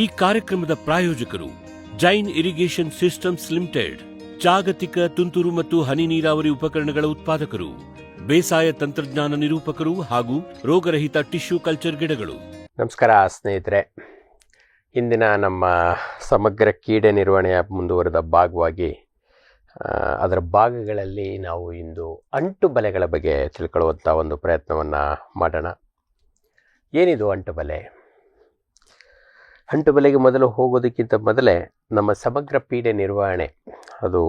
ಈ ಕಾರ್ಯಕ್ರಮದ ಪ್ರಾಯೋಜಕರು ಜೈನ್ ಇರಿಗೇಷನ್ ಸಿಸ್ಟಮ್ಸ್ ಲಿಮಿಟೆಡ್, ಜಾಗತಿಕ ತುಂತುರು ಮತ್ತು ಹನಿ ನೀರಾವರಿ ಉಪಕರಣಗಳ ಉತ್ಪಾದಕರು, ಬೇಸಾಯ ತಂತ್ರಜ್ಞಾನ ನಿರೂಪಕರು ಹಾಗೂ ರೋಗರಹಿತ ಟಿಶ್ಯೂ ಕಲ್ಚರ್ ಗಿಡಗಳು. ನಮಸ್ಕಾರ ಸ್ನೇಹಿತರೆ. ಇಂದಿನ ನಮ್ಮ ಸಮಗ್ರ ಕೀಡೆ ನಿರ್ವಹಣೆಯ ಮುಂದುವರೆದ ಭಾಗವಾಗಿ ಅದರ ಭಾಗಗಳಲ್ಲಿ ನಾವು ಇಂದು ಅಂಟು ಬಲೆಗಳ ಬಗ್ಗೆ ತಿಳ್ಕೊಳ್ಳುವಂಥ ಒಂದು ಪ್ರಯತ್ನವನ್ನು ಮಾಡೋಣ. ಏನಿದು ಅಂಟು ಬಲೆ? ಅಂಟು ಬಲೆಗೆ ಮೊದಲು ಹೋಗೋದಕ್ಕಿಂತ ಮೊದಲೇ ನಮ್ಮ ಸಮಗ್ರ ಪೀಡೆ ನಿರ್ವಹಣೆ, ಅದು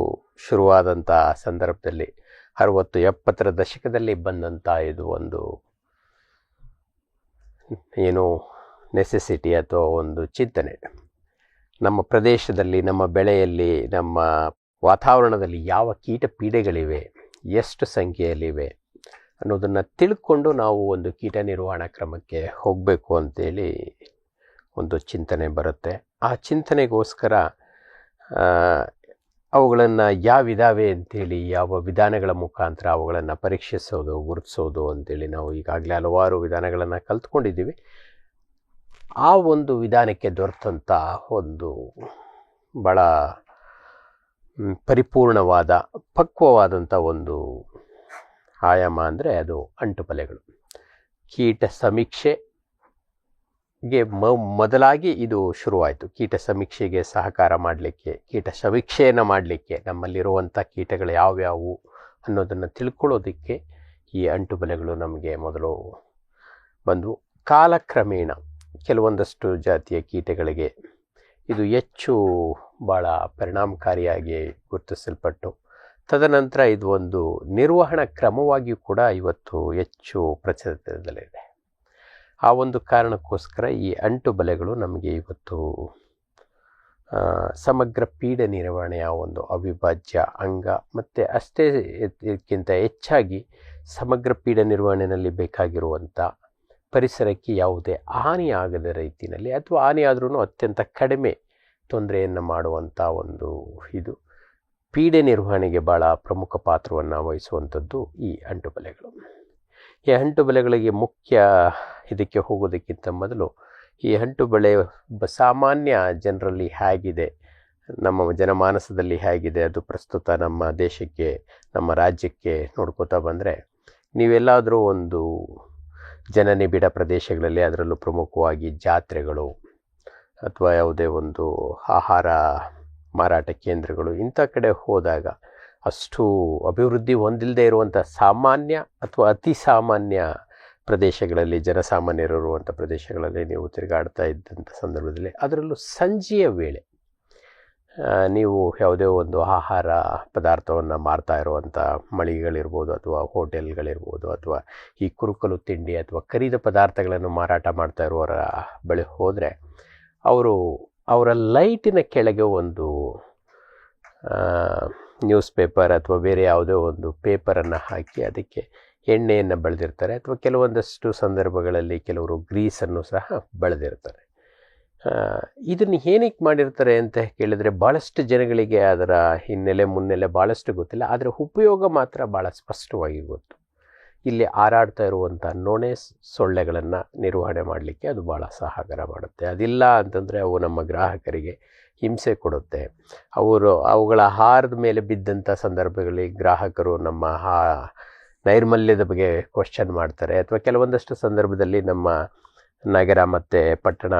ಶುರುವಾದಂಥ ಸಂದರ್ಭದಲ್ಲಿ ಅರುವತ್ತು ಎಪ್ಪತ್ತರ ದಶಕದಲ್ಲಿ ಬಂದಂಥ ಇದು ಒಂದು ಏನು ನೆಸೆಸಿಟಿ ಅಥವಾ ಒಂದು ಚಿಂತನೆ. ನಮ್ಮ ಪ್ರದೇಶದಲ್ಲಿ, ನಮ್ಮ ಬೆಳೆಯಲ್ಲಿ, ನಮ್ಮ ವಾತಾವರಣದಲ್ಲಿ ಯಾವ ಕೀಟ ಪೀಡೆಗಳಿವೆ, ಎಷ್ಟು ಸಂಖ್ಯೆಯಲ್ಲಿವೆ ಅನ್ನೋದನ್ನು ತಿಳ್ಕೊಂಡು ನಾವು ಒಂದು ಕೀಟ ನಿರ್ವಹಣಾ ಕ್ರಮಕ್ಕೆ ಹೋಗಬೇಕು ಅಂತೇಳಿ ಒಂದು ಚಿಂತನೆ ಬರುತ್ತೆ. ಆ ಚಿಂತನೆಗೋಸ್ಕರ ಅವುಗಳನ್ನು ಯಾವಿದಾವೆ ಅಂಥೇಳಿ ಯಾವ ವಿಧಾನಗಳ ಮುಖಾಂತರ ಅವುಗಳನ್ನು ಪರೀಕ್ಷಿಸೋದು, ಗುರುತಿಸೋದು ಅಂತೇಳಿ ನಾವು ಈಗಾಗಲೇ ಹಲವಾರು ವಿಧಾನಗಳನ್ನು ಕಲ್ತ್ಕೊಂಡಿದ್ದೀವಿ. ಆ ಒಂದು ವಿಧಾನಕ್ಕೆ ದೊರೆತಂಥ ಒಂದು ಭಾಳ ಪರಿಪೂರ್ಣವಾದ ಪಕ್ವವಾದಂಥ ಒಂದು ಆಯಾಮ ಅಂದರೆ ಅದು ಅಂಟುಪಲೆಗಳು ಕೀಟ ಸಮೀಕ್ಷೆಗೆ ಮ, ಮೊದಲಾಗಿ ಇದು ಶುರುವಾಯಿತು. ಕೀಟ ಸಮೀಕ್ಷೆಗೆ ಸಹಕಾರ ಮಾಡಲಿಕ್ಕೆ, ಕೀಟ ಸಮೀಕ್ಷೆಯನ್ನು ಮಾಡಲಿಕ್ಕೆ ನಮ್ಮಲ್ಲಿರುವಂಥ ಕೀಟಗಳು ಯಾವ್ಯಾವು ಅನ್ನೋದನ್ನು ತಿಳ್ಕೊಳ್ಳೋದಕ್ಕೆ ಈ ಅಂಟುಬಲೆಗಳು ನಮಗೆ ಮೊದಲು ಬಂದವು. ಕಾಲಕ್ರಮೇಣ ಕೆಲವೊಂದಷ್ಟು ಜಾತಿಯ ಕೀಟಗಳಿಗೆ ಇದು ಹೆಚ್ಚು ಭಾಳ ಪರಿಣಾಮಕಾರಿಯಾಗಿ ಗುರುತಿಸಲ್ಪಟ್ಟು, ತದನಂತರ ಇದು ಒಂದು ನಿರ್ವಹಣಾ ಕ್ರಮವಾಗಿಯೂ ಕೂಡ ಇವತ್ತು ಹೆಚ್ಚು ಪ್ರಚಲಿತದಲ್ಲಿದೆ. ಆ ಒಂದು ಕಾರಣಕ್ಕೋಸ್ಕರ ಈ ಅಂಟು ಬಲೆಗಳು ನಮಗೆ ಇವತ್ತು ಸಮಗ್ರ ಪೀಡೆ ನಿರ್ವಹಣೆಯ ಒಂದು ಅವಿಭಾಜ್ಯ ಅಂಗ ಮತ್ತು ಅಷ್ಟೇ ಇದಕ್ಕಿಂತ ಹೆಚ್ಚಾಗಿ ಸಮಗ್ರ ಪೀಡೆ ನಿರ್ವಹಣೆಯಲ್ಲಿ ಬೇಕಾಗಿರುವಂಥ ಪರಿಸರಕ್ಕೆ ಯಾವುದೇ ಹಾನಿ ಆಗದ ರೀತಿಯಲ್ಲಿ ಅಥವಾ ಹಾನಿ ಅತ್ಯಂತ ಕಡಿಮೆ ತೊಂದರೆಯನ್ನು ಮಾಡುವಂಥ ಒಂದು ಇದು ಪೀಡೆ ನಿರ್ವಹಣೆಗೆ ಭಾಳ ಪ್ರಮುಖ ಪಾತ್ರವನ್ನು ವಹಿಸುವಂಥದ್ದು ಈ ಅಂಟುಬಲೆಗಳು ಈ ಅಂಟುಬಲೆಗಳಿಗೆ ಮುಖ್ಯ ಇದಕ್ಕೆ ಹೋಗೋದಕ್ಕಿಂತ ಮೊದಲು ಈ ಅಂಟು ಬೆಳೆ ಸಾಮಾನ್ಯ ಜನರಲ್ಲಿ ಹೇಗಿದೆ, ನಮ್ಮ ಜನಮಾನಸದಲ್ಲಿ ಹೇಗಿದೆ, ಅದು ಪ್ರಸ್ತುತ ನಮ್ಮ ದೇಶಕ್ಕೆ, ನಮ್ಮ ರಾಜ್ಯಕ್ಕೆ ನೋಡ್ಕೋತಾ ಬಂದರೆ ನೀವೆಲ್ಲಾದರೂ ಒಂದು ಜನನಿಬಿಡ ಪ್ರದೇಶಗಳಲ್ಲಿ ಅದರಲ್ಲೂ ಪ್ರಮುಖವಾಗಿ ಜಾತ್ರೆಗಳು ಅಥವಾ ಯಾವುದೇ ಒಂದು ಆಹಾರ ಮಾರಾಟ ಕೇಂದ್ರಗಳು ಇಂಥ ಕಡೆ ಹೋದಾಗ ಅಷ್ಟು ಅಭಿವೃದ್ಧಿ ಹೊಂದಿಲ್ಲದೆ ಇರುವಂಥ ಸಾಮಾನ್ಯ ಅಥವಾ ಅತಿ ಸಾಮಾನ್ಯ ಪ್ರದೇಶಗಳಲ್ಲಿ ಜನಸಾಮಾನ್ಯರಿರುವಂಥ ಪ್ರದೇಶಗಳಲ್ಲಿ ನೀವು ತಿರುಗಾಡ್ತಾ ಇದ್ದಂಥ ಸಂದರ್ಭದಲ್ಲಿ ಅದರಲ್ಲೂ ಸಂಜೆಯ ವೇಳೆ ನೀವು ಯಾವುದೇ ಒಂದು ಆಹಾರ ಪದಾರ್ಥವನ್ನು ಮಾರ್ತಾ ಇರುವಂಥ ಮಳಿಗೆಗಳಿರ್ಬೋದು ಅಥವಾ ಹೋಟೆಲ್ಗಳಿರ್ಬೋದು ಅಥವಾ ಈ ಕುರುಕಲು ತಿಂಡಿ ಅಥವಾ ಕರಿದ ಪದಾರ್ಥಗಳನ್ನು ಮಾರಾಟ ಮಾಡ್ತಾ ಇರುವವರ ಬಳಿ ಹೋದರೆ, ಅವರು ಅವರ ಲೈಟಿನ ಕೆಳಗೆ ಒಂದು ನ್ಯೂಸ್ ಪೇಪರ್ ಅಥವಾ ಬೇರೆ ಯಾವುದೋ ಒಂದು ಪೇಪರನ್ನು ಹಾಕಿ ಅದಕ್ಕೆ ಎಣ್ಣೆಯನ್ನು ಬೆಳೆದಿರ್ತಾರೆ ಅಥವಾ ಕೆಲವೊಂದಷ್ಟು ಸಂದರ್ಭಗಳಲ್ಲಿ ಕೆಲವರು ಗ್ರೀಸನ್ನು ಸಹ ಬೆಳೆದಿರ್ತಾರೆ. ಇದನ್ನು ಏನಕ್ಕೆ ಮಾಡಿರ್ತಾರೆ ಅಂತ ಕೇಳಿದರೆ ಭಾಳಷ್ಟು ಜನಗಳಿಗೆ ಅದರ ಹಿನ್ನೆಲೆ ಮುನ್ನೆಲೆ ಭಾಳಷ್ಟು ಗೊತ್ತಿಲ್ಲ, ಆದರೆ ಉಪಯೋಗ ಮಾತ್ರ ಭಾಳ ಸ್ಪಷ್ಟವಾಗಿ ಗೊತ್ತು. ಇಲ್ಲಿ ಹಾರಾಡ್ತಾ ಇರುವಂಥ ನೊಣೆ ಸೊಳ್ಳೆಗಳನ್ನು ನಿರ್ವಹಣೆ ಮಾಡಲಿಕ್ಕೆ ಅದು ಭಾಳ ಸಹಕಾರ ಮಾಡುತ್ತೆ. ಅದಿಲ್ಲ ಅಂತಂದರೆ ಅವು ನಮ್ಮ ಗ್ರಾಹಕರಿಗೆ ಹಿಂಸೆ ಕೊಡುತ್ತೆ. ಅವರು ಅವುಗಳ ಆಹಾರದ ಮೇಲೆ ಬಿದ್ದಂಥ ಸಂದರ್ಭಗಳಲ್ಲಿ ಗ್ರಾಹಕರು ನಮ್ಮ ಹಾ ನೈರ್ಮಲ್ಯದ ಬಗ್ಗೆ ಕ್ವಶನ್ ಮಾಡ್ತಾರೆ. ಅಥವಾ ಕೆಲವೊಂದಷ್ಟು ಸಂದರ್ಭದಲ್ಲಿ ನಮ್ಮ ನಗರ ಮತ್ತು ಪಟ್ಟಣ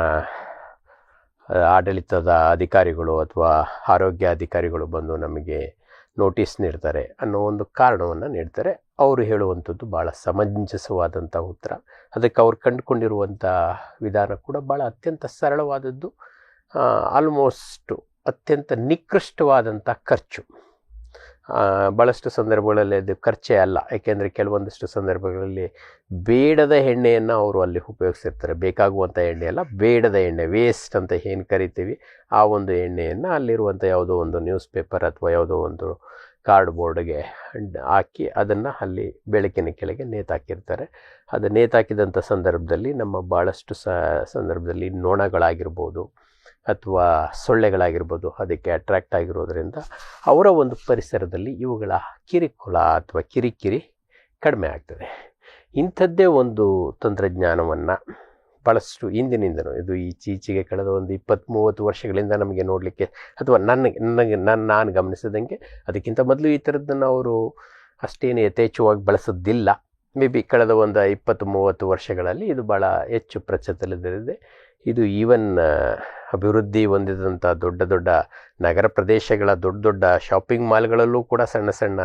ಆಡಳಿತದ ಅಧಿಕಾರಿಗಳು ಅಥವಾ ಆರೋಗ್ಯ ಅಧಿಕಾರಿಗಳು ಬಂದು ನಮಗೆ ನೋಟಿಸ್ ನೀಡ್ತಾರೆ ಅನ್ನೋ ಒಂದು ಕಾರಣವನ್ನು ನೀಡ್ತಾರೆ. ಅವರು ಹೇಳುವಂಥದ್ದು ಭಾಳ ಸಮಂಜಸವಾದಂಥ ಉತ್ತರ. ಅದಕ್ಕೆ ಅವ್ರು ಕಂಡುಕೊಂಡಿರುವಂಥ ವಿಧಾನ ಕೂಡ ಭಾಳ ಅತ್ಯಂತ ಸರಳವಾದದ್ದು. ಆಲ್ಮೋಸ್ಟು ಅತ್ಯಂತ ನಿಕೃಷ್ಟವಾದಂಥ ಖರ್ಚು. ಭಾಳಷ್ಟು ಸಂದರ್ಭಗಳಲ್ಲಿ ಅದು ಖರ್ಚೇ ಅಲ್ಲ. ಏಕೆಂದರೆ ಕೆಲವೊಂದಿಷ್ಟು ಸಂದರ್ಭಗಳಲ್ಲಿ ಬೇಡದ ಎಣ್ಣೆಯನ್ನು ಅವರು ಅಲ್ಲಿ ಉಪಯೋಗಿಸಿರ್ತಾರೆ ಬೇಕಾಗುವಂಥ ಎಣ್ಣೆ ಅಲ್ಲ, ಬೇಡದ ಎಣ್ಣೆ ವೇಸ್ಟ್ ಅಂತ ಏನು ಕರಿತೀವಿ, ಆ ಒಂದು ಎಣ್ಣೆಯನ್ನು ಅಲ್ಲಿರುವಂಥ ಯಾವುದೋ ಒಂದು ನ್ಯೂಸ್ ಪೇಪರ್ ಅಥವಾ ಯಾವುದೋ ಒಂದು ಕಾರ್ಡ್ಬೋರ್ಡ್ಗೆ ಹಾಕಿ ಅದನ್ನು ಅಲ್ಲಿ ಬೆಳಕಿನ ಕೆಳಗೆ ನೇತಾಕಿರ್ತಾರೆ. ಅದು ನೇತಾಕಿದಂಥ ಸಂದರ್ಭದಲ್ಲಿ ನಮ್ಮ ಭಾಳಷ್ಟು ಸಂದರ್ಭದಲ್ಲಿ ನೊಣಗಳಾಗಿರ್ಬೋದು ಅಥವಾ ಸೊಳ್ಳೆಗಳಾಗಿರ್ಬೋದು, ಅದಕ್ಕೆ ಅಟ್ರ್ಯಾಕ್ಟ್ ಆಗಿರೋದ್ರಿಂದ ಅವರ ಒಂದು ಪರಿಸರದಲ್ಲಿ ಇವುಗಳ ಕಿರಿಕುಳ ಅಥವಾ ಕಿರಿಕಿರಿ ಕಡಿಮೆ ಆಗ್ತದೆ. ಇಂಥದ್ದೇ ಒಂದು ತಂತ್ರಜ್ಞಾನವನ್ನು ಭಾಳಷ್ಟು ಹಿಂದಿನಿಂದನೂ, ಇದು ಈಚೀಚೆಗೆ ಕಳೆದ ಒಂದು ಇಪ್ಪತ್ತು ಮೂವತ್ತು ವರ್ಷಗಳಿಂದ ನಮಗೆ ನೋಡಲಿಕ್ಕೆ ಅಥವಾ ನನಗೆ ನನಗೆ ನನ್ನ ನಾನು ಗಮನಿಸಿದಂಗೆ ಅದಕ್ಕಿಂತ ಮೊದಲು ಈ ಥರದ್ದನ್ನು ಅವರು ಅಷ್ಟೇನು ಯಥೇಚ್ಛವಾಗಿ ಬಳಸೋದಿಲ್ಲ ಮೇ ಬಿ ಕಳೆದ ಒಂದು ಇಪ್ಪತ್ತು ಮೂವತ್ತು ವರ್ಷಗಳಲ್ಲಿ ಇದು ಭಾಳ ಹೆಚ್ಚು ಪ್ರಚಲಿತದಲ್ಲಿದೆ. ಇದು ಈವನ್ ಅಭಿವೃದ್ಧಿ ಹೊಂದಿದಂಥ ದೊಡ್ಡ ದೊಡ್ಡ ನಗರ ಪ್ರದೇಶಗಳ ದೊಡ್ಡ ದೊಡ್ಡ ಶಾಪಿಂಗ್ ಮಾಲ್ಗಳಲ್ಲೂ ಕೂಡ ಸಣ್ಣ ಸಣ್ಣ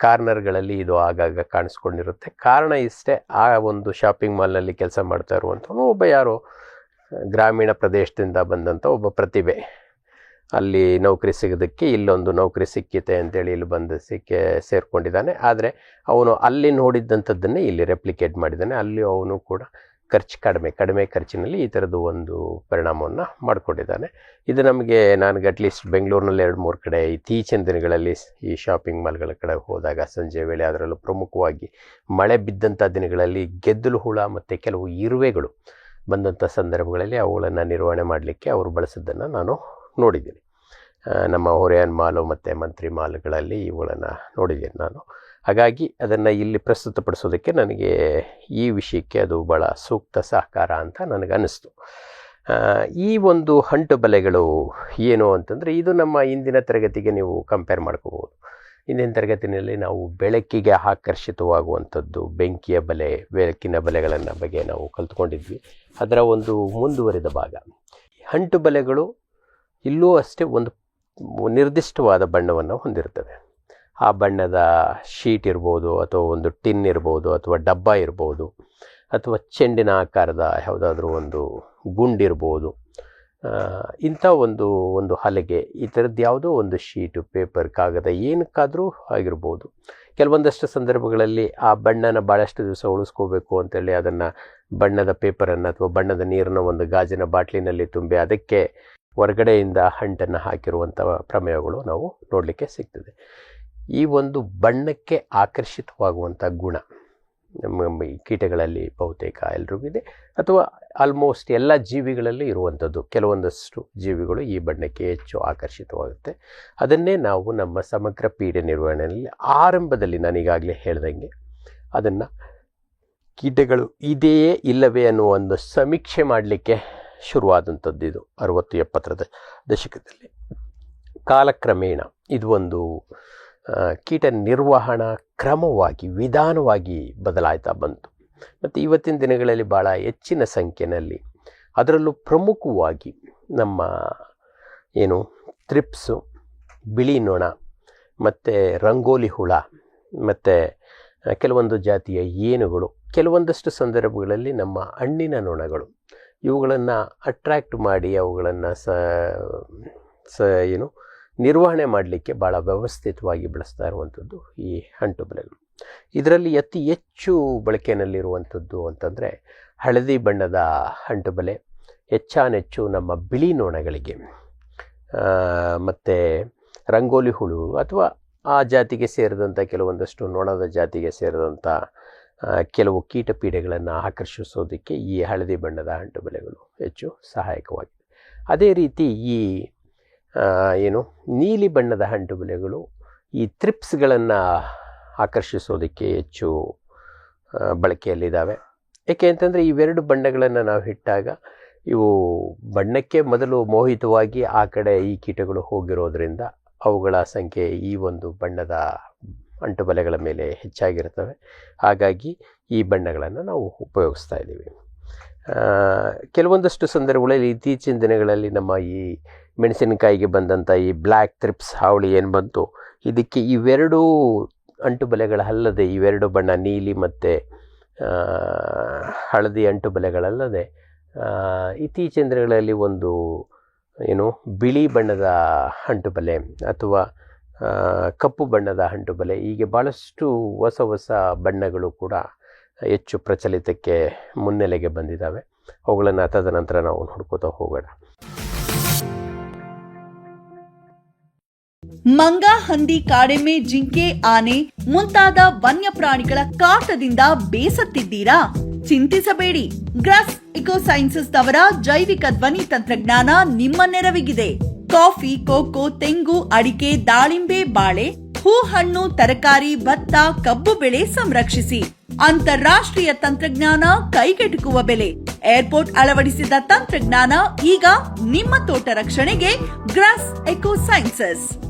ಕಾರ್ನರ್ಗಳಲ್ಲಿ ಇದು ಆಗಾಗ ಕಾಣಿಸ್ಕೊಂಡಿರುತ್ತೆ. ಕಾರಣ ಇಷ್ಟೇ, ಆ ಒಂದು ಶಾಪಿಂಗ್ ಮಾಲ್ನಲ್ಲಿ ಕೆಲಸ ಮಾಡ್ತಾ ಇರುವಂಥವನು ಒಬ್ಬ ಯಾರೋ ಗ್ರಾಮೀಣ ಪ್ರದೇಶದಿಂದ ಬಂದಂಥ ಒಬ್ಬ ಪ್ರತಿಭೆ. ಅಲ್ಲಿ ನೌಕರಿ ಸಿಗೋದಕ್ಕೆ ಇಲ್ಲೊಂದು ನೌಕರಿ ಸಿಕ್ಕಿತೆ ಅಂತೇಳಿ ಇಲ್ಲಿ ಬಂದು ಸಿಕ್ಕಿ ಸೇರಿಕೊಂಡಿದ್ದಾನೆ. ಆದರೆ ಅವನು ಅಲ್ಲಿ ನೋಡಿದ್ದಂಥದ್ದನ್ನೇ ಇಲ್ಲಿ ರೆಪ್ಲಿಕೇಟ್ ಮಾಡಿದ್ದಾನೆ. ಅಲ್ಲಿ ಅವನು ಕೂಡ ಖರ್ಚು ಕಡಿಮೆ ಕಡಿಮೆ ಖರ್ಚಿನಲ್ಲಿ ಈ ಥರದ್ದು ಒಂದು ಪರಿಣಾಮವನ್ನು ಮಾಡಿಕೊಂಡಿದ್ದಾನೆ. ಇದು ನಮಗೆ ನನಗೆ ಅಟ್ಲೀಸ್ಟ್ ಬೆಂಗಳೂರಿನಲ್ಲಿ ಎರಡು ಮೂರು ಕಡೆ ಇತ್ತೀಚಿನ ದಿನಗಳಲ್ಲಿ ಈ ಶಾಪಿಂಗ್ ಮಾಲ್ಗಳ ಕಡೆ ಹೋದಾಗ ಸಂಜೆ ವೇಳೆ ಅದರಲ್ಲೂ ಪ್ರಮುಖವಾಗಿ ಮಳೆ ಬಿದ್ದಂಥ ದಿನಗಳಲ್ಲಿ ಗೆದ್ದಲು ಹುಳ ಮತ್ತು ಕೆಲವು ಇರುವೆಗಳು ಬಂದಂಥ ಸಂದರ್ಭಗಳಲ್ಲಿ ಅವುಗಳನ್ನು ನಿರ್ವಹಣೆ ಮಾಡಲಿಕ್ಕೆ ಅವರು ಬಳಸಿದ್ದನ್ನು ನಾನು ನೋಡಿದ್ದೀನಿ. ನಮ್ಮ ಹೊರೆಯನ್ ಮಾಲು ಮತ್ತು ಮಂತ್ರಿ ಮಾಲುಗಳಲ್ಲಿ ಇವುಗಳನ್ನು ನೋಡಿದ್ದೀನಿ ನಾನು. ಹಾಗಾಗಿ ಅದನ್ನು ಇಲ್ಲಿ ಪ್ರಸ್ತುತಪಡಿಸೋದಕ್ಕೆ ನನಗೆ ಈ ವಿಷಯಕ್ಕೆ ಅದು ಭಾಳ ಸೂಕ್ತ ಸಹಕಾರ ಅಂತ ನನಗೆ ಅನ್ನಿಸ್ತು ಈ ಒಂದು ಹಂಟು ಬಲೆಗಳು ಏನು ಅಂತಂದರೆ ಇದು ನಮ್ಮ ಇಂದಿನ ತರಗತಿಗೆ ನೀವು ಕಂಪೇರ್ ಮಾಡ್ಕೋಬೋದು ಇಂದಿನ ತರಗತಿನಲ್ಲಿ ನಾವು ಬೆಳಕಿಗೆ ಆಕರ್ಷಿತವಾಗುವಂಥದ್ದು ಬೆಂಕಿಯ ಬಲೆ, ಬೆಳಕಿನ ಬಲೆಗಳನ್ನು ಬಗ್ಗೆ ನಾವು ಕಲ್ತ್ಕೊಂಡಿದ್ವಿ. ಅದರ ಒಂದು ಮುಂದುವರಿದ ಭಾಗ. ಹಂಟು ಬಲೆಗಳು ಇಲ್ಲೂ ಅಷ್ಟೇ ಒಂದು ನಿರ್ದಿಷ್ಟವಾದ ಬಣ್ಣವನ್ನು ಹೊಂದಿರ್ತವೆ ಆ ಬಣ್ಣದ ಶೀಟ್ ಇರ್ಬೋದು, ಅಥವಾ ಒಂದು ಟಿನ್ ಇರ್ಬೋದು, ಅಥವಾ ಡಬ್ಬ ಇರ್ಬೋದು, ಅಥವಾ ಚೆಂಡಿನ ಆಕಾರದ ಯಾವುದಾದ್ರೂ ಒಂದು ಗುಂಡಿರ್ಬೋದು ಇಂಥ ಒಂದು ಒಂದು ಹಲಗೆ, ಈ ಥರದ್ದು ಯಾವುದೋ ಒಂದು ಶೀಟು, ಪೇಪರ್, ಕಾಗದ ಏನಕ್ಕಾದರೂ ಆಗಿರ್ಬೋದು. ಕೆಲವೊಂದಷ್ಟು ಸಂದರ್ಭಗಳಲ್ಲಿ ಆ ಬಣ್ಣನ ಭಾಳಷ್ಟು ದಿವಸ ಉಳಿಸ್ಕೋಬೇಕು ಅಂತೇಳಿ ಅದನ್ನು ಬಣ್ಣದ ಪೇಪರನ್ನು ಅಥವಾ ಬಣ್ಣದ ನೀರನ್ನು ಒಂದು ಗಾಜಿನ ಬಾಟ್ಲಿನಲ್ಲಿ ತುಂಬಿ ಅದಕ್ಕೆ ಹೊರಗಡೆಯಿಂದ ಹಂಟನ್ನು ಹಾಕಿರುವಂಥ ಪ್ರಮೇಯಗಳು ನಾವು ನೋಡಲಿಕ್ಕೆ ಸಿಗ್ತದೆ. ಈ ಒಂದು ಬಣ್ಣಕ್ಕೆ ಆಕರ್ಷಿತವಾಗುವಂಥ ಗುಣ, ನಮ್ಮ ಈ ಕೀಟಗಳಲ್ಲಿ ಬಹುತೇಕ ಎಲ್ರಿಗೂ ಇದೆ. ಅಥವಾ ಆಲ್ಮೋಸ್ಟ್ ಎಲ್ಲ ಜೀವಿಗಳಲ್ಲಿ ಇರುವಂಥದ್ದು ಕೆಲವೊಂದಷ್ಟು ಜೀವಿಗಳು ಈ ಬಣ್ಣಕ್ಕೆ ಹೆಚ್ಚು ಆಕರ್ಷಿತವಾಗುತ್ತೆ. ಅದನ್ನೇ ನಾವು ನಮ್ಮ ಸಮಗ್ರ ಪೀಡೆ ನಿರ್ವಹಣೆಯಲ್ಲಿ ಆರಂಭದಲ್ಲಿ ನಾನೀಗಾಗಲೇ ಹೇಳ್ದಂಗೆ ಅದನ್ನು ಕೀಟಗಳು ಇದೆಯೇ ಇಲ್ಲವೇ ಅನ್ನುವ ಒಂದು ಸಮೀಕ್ಷೆ ಮಾಡಲಿಕ್ಕೆ ಶುರುವಾದಂಥದ್ದು ಇದು ಅರುವತ್ತು ಎಪ್ಪತ್ತರ ದಶಕದಲ್ಲಿ. ಕಾಲಕ್ರಮೇಣ ಇದು ಒಂದು ಕೀಟ ನಿರ್ವಹಣಾ ಕ್ರಮವಾಗಿ, ವಿಧಾನವಾಗಿ ಬದಲಾಯ್ತಾ ಬಂತು. ಮತ್ತು ಇವತ್ತಿನ ದಿನಗಳಲ್ಲಿ ಭಾಳ ಹೆಚ್ಚಿನ ಸಂಖ್ಯೆಯಲ್ಲಿ ಅದರಲ್ಲೂ ಪ್ರಮುಖವಾಗಿ ನಮ್ಮ, ಏನು ತ್ರಿಪ್ಸು ಬಿಳಿ ನೊಣ, ಮತ್ತು ರಂಗೋಲಿ ಹುಳ, ಮತ್ತು ಕೆಲವೊಂದು ಜಾತಿಯ ಏನುಗಳು, ಕೆಲವೊಂದಷ್ಟು ಸಂದರ್ಭಗಳಲ್ಲಿ ನಮ್ಮ ಹಣ್ಣಿನ ನೊಣಗಳು ಇವುಗಳನ್ನು ಅಟ್ರ್ಯಾಕ್ಟ್ ಮಾಡಿ ಅವುಗಳನ್ನು ಸ ಸ, ಏನು, ನಿರ್ವಹಣೆ ಮಾಡಲಿಕ್ಕೆ ಭಾಳ ವ್ಯವಸ್ಥಿತವಾಗಿ ಬಳಸ್ತಾ ಇರುವಂಥದ್ದು ಈ ಅಂಟು ಬಲೆಗಳು ಇದರಲ್ಲಿ ಅತಿ ಹೆಚ್ಚು ಬಳಕೆಯಲ್ಲಿರುವಂಥದ್ದು ಅಂತಂದರೆ ಹಳದಿ ಬಣ್ಣದ ಅಂಟು ಬಲೆ ಹೆಚ್ಚಾನೆಚ್ಚು ನಮ್ಮ ಬಿಳಿ ನೊಣಗಳಿಗೆ ಮತ್ತು ರಂಗೋಲಿ ಹುಳು, ಅಥವಾ ಆ ಜಾತಿಗೆ ಸೇರಿದಂಥ ಕೆಲವೊಂದಷ್ಟು ನೊಣದ ಜಾತಿಗೆ ಸೇರಿದಂಥ ಕೆಲವು ಕೀಟ ಪೀಡೆಗಳನ್ನು ಆಕರ್ಷಿಸೋದಕ್ಕೆ ಈ ಹಳದಿ ಬಣ್ಣದ ಅಂಟು ಬಲೆಗಳು ಹೆಚ್ಚು ಸಹಾಯಕವಾಗಿದೆ. ಅದೇ ರೀತಿ ಈ ಏನು ನೀಲಿ ಬಣ್ಣದ ಅಂಟು ಬಲೆಗಳು ಈ ತ್ರಿಪ್ಸ್ಗಳನ್ನು ಆಕರ್ಷಿಸೋದಕ್ಕೆ ಹೆಚ್ಚು ಬಳಕೆಯಲ್ಲಿದ್ದಾವೆ. ಏಕೆ ಅಂತಂದರೆ ಇವೆರಡು ಬಣ್ಣಗಳನ್ನು ನಾವು ಇಟ್ಟಾಗ ಇವು ಬಣ್ಣಕ್ಕೆ ಮೊದಲು ಮೋಹಿತವಾಗಿ ಆ ಕಡೆ ಈ ಕೀಟಗಳು ಹೋಗಿರೋದ್ರಿಂದ ಅವುಗಳ ಸಂಖ್ಯೆ ಈ ಒಂದು ಬಣ್ಣದ ಅಂಟು ಬಲೆಗಳ ಮೇಲೆ ಹೆಚ್ಚಾಗಿರ್ತವೆ ಹಾಗಾಗಿ ಈ ಬಣ್ಣಗಳನ್ನು ನಾವು ಉಪಯೋಗಿಸ್ತಾ ಇದ್ದೀವಿ. ಕೆಲವೊಂದಷ್ಟು ಸಂದರ್ಭಗಳಲ್ಲಿ ಇತ್ತೀಚಿನ ದಿನಗಳಲ್ಲಿ ನಮ್ಮ ಈ ಮೆಣಸಿನಕಾಯಿಗೆ ಬಂದಂಥ ಈ ಬ್ಲ್ಯಾಕ್ ತ್ರಿಪ್ಸ್ ಹಾವಳಿ ಏನು ಬಂತು? ಇದಕ್ಕೆ ಇವೆರಡೂ ಅಂಟು ಬಲೆಗಳ ಅಲ್ಲದೆ, ಇವೆರಡು ಬಣ್ಣ ನೀಲಿ ಮತ್ತು ಹಳದಿ ಅಂಟು ಬಲೆಗಳಲ್ಲದೆ ಇತ್ತೀಚಿನ ದಿನಗಳಲ್ಲಿ ಒಂದು, ಏನು, ಬಿಳಿ ಬಣ್ಣದ ಅಂಟು ಬಲೆ ಅಥವಾ ಕಪ್ಪು ಬಣ್ಣದ ಅಂಟು ಬಲೆ ಹೀಗೆ ಭಾಳಷ್ಟು ಹೊಸ ಹೊಸ ಬಣ್ಣಗಳು ಕೂಡ ಹೆಚ್ಚು ಪ್ರಚಲಿತಕ್ಕೆ ಮುನ್ನೆಲೆಗೆ ಬಂದಿದ್ದಾವೆ. ಅವುಗಳನ್ನು ತದನಂತರ ನಾವು ನೋಡ್ಕೋತಾ ಹೋಗೋಣ. ಮಂಗ ಹಂದಿ ಕಾಡೆಮ್ಮೆ ಜಿಂಕೆ ಆನೆ ಮುಂತಾದ ವನ್ಯ ಪ್ರಾಣಿಗಳ ಕಾಟದಿಂದ ಬೇಸತ್ತಿದ್ದೀರಾ? ಚಿಂತಿಸಬೇಡಿ. ಗ್ರಾಸ್ ಇಕೋ ಸೈನ್ಸಸ್ ಜೈವಿಕ ಧ್ವನಿ ತಂತ್ರಜ್ಞಾನ ನಿಮ್ಮ ನೆರವಿಗಿದೆ. ಕಾಫಿ, ಕೋಕೋ, ತೆಂಗು, ಅಡಿಕೆ, ದಾಳಿಂಬೆ, ಬಾಳೆ ಹೂ ಹಣ್ಣು ತರಕಾರಿ, ಭತ್ತ, ಕಬ್ಬು ಬೆಳೆ ಸಂರಕ್ಷಿಸಿ. ಅಂತಾರಾಷ್ಟ್ರೀಯ ತಂತ್ರಜ್ಞಾನ ಕೈಗೆಟುಕುವ ಬೆಲೆ. ಏರ್ಪೋರ್ಟ್ ಅಳವಡಿಸಿದ ತಂತ್ರಜ್ಞಾನ ಈಗ ನಿಮ್ಮ ತೋಟ ರಕ್ಷಣೆಗೆ grass eco sciences.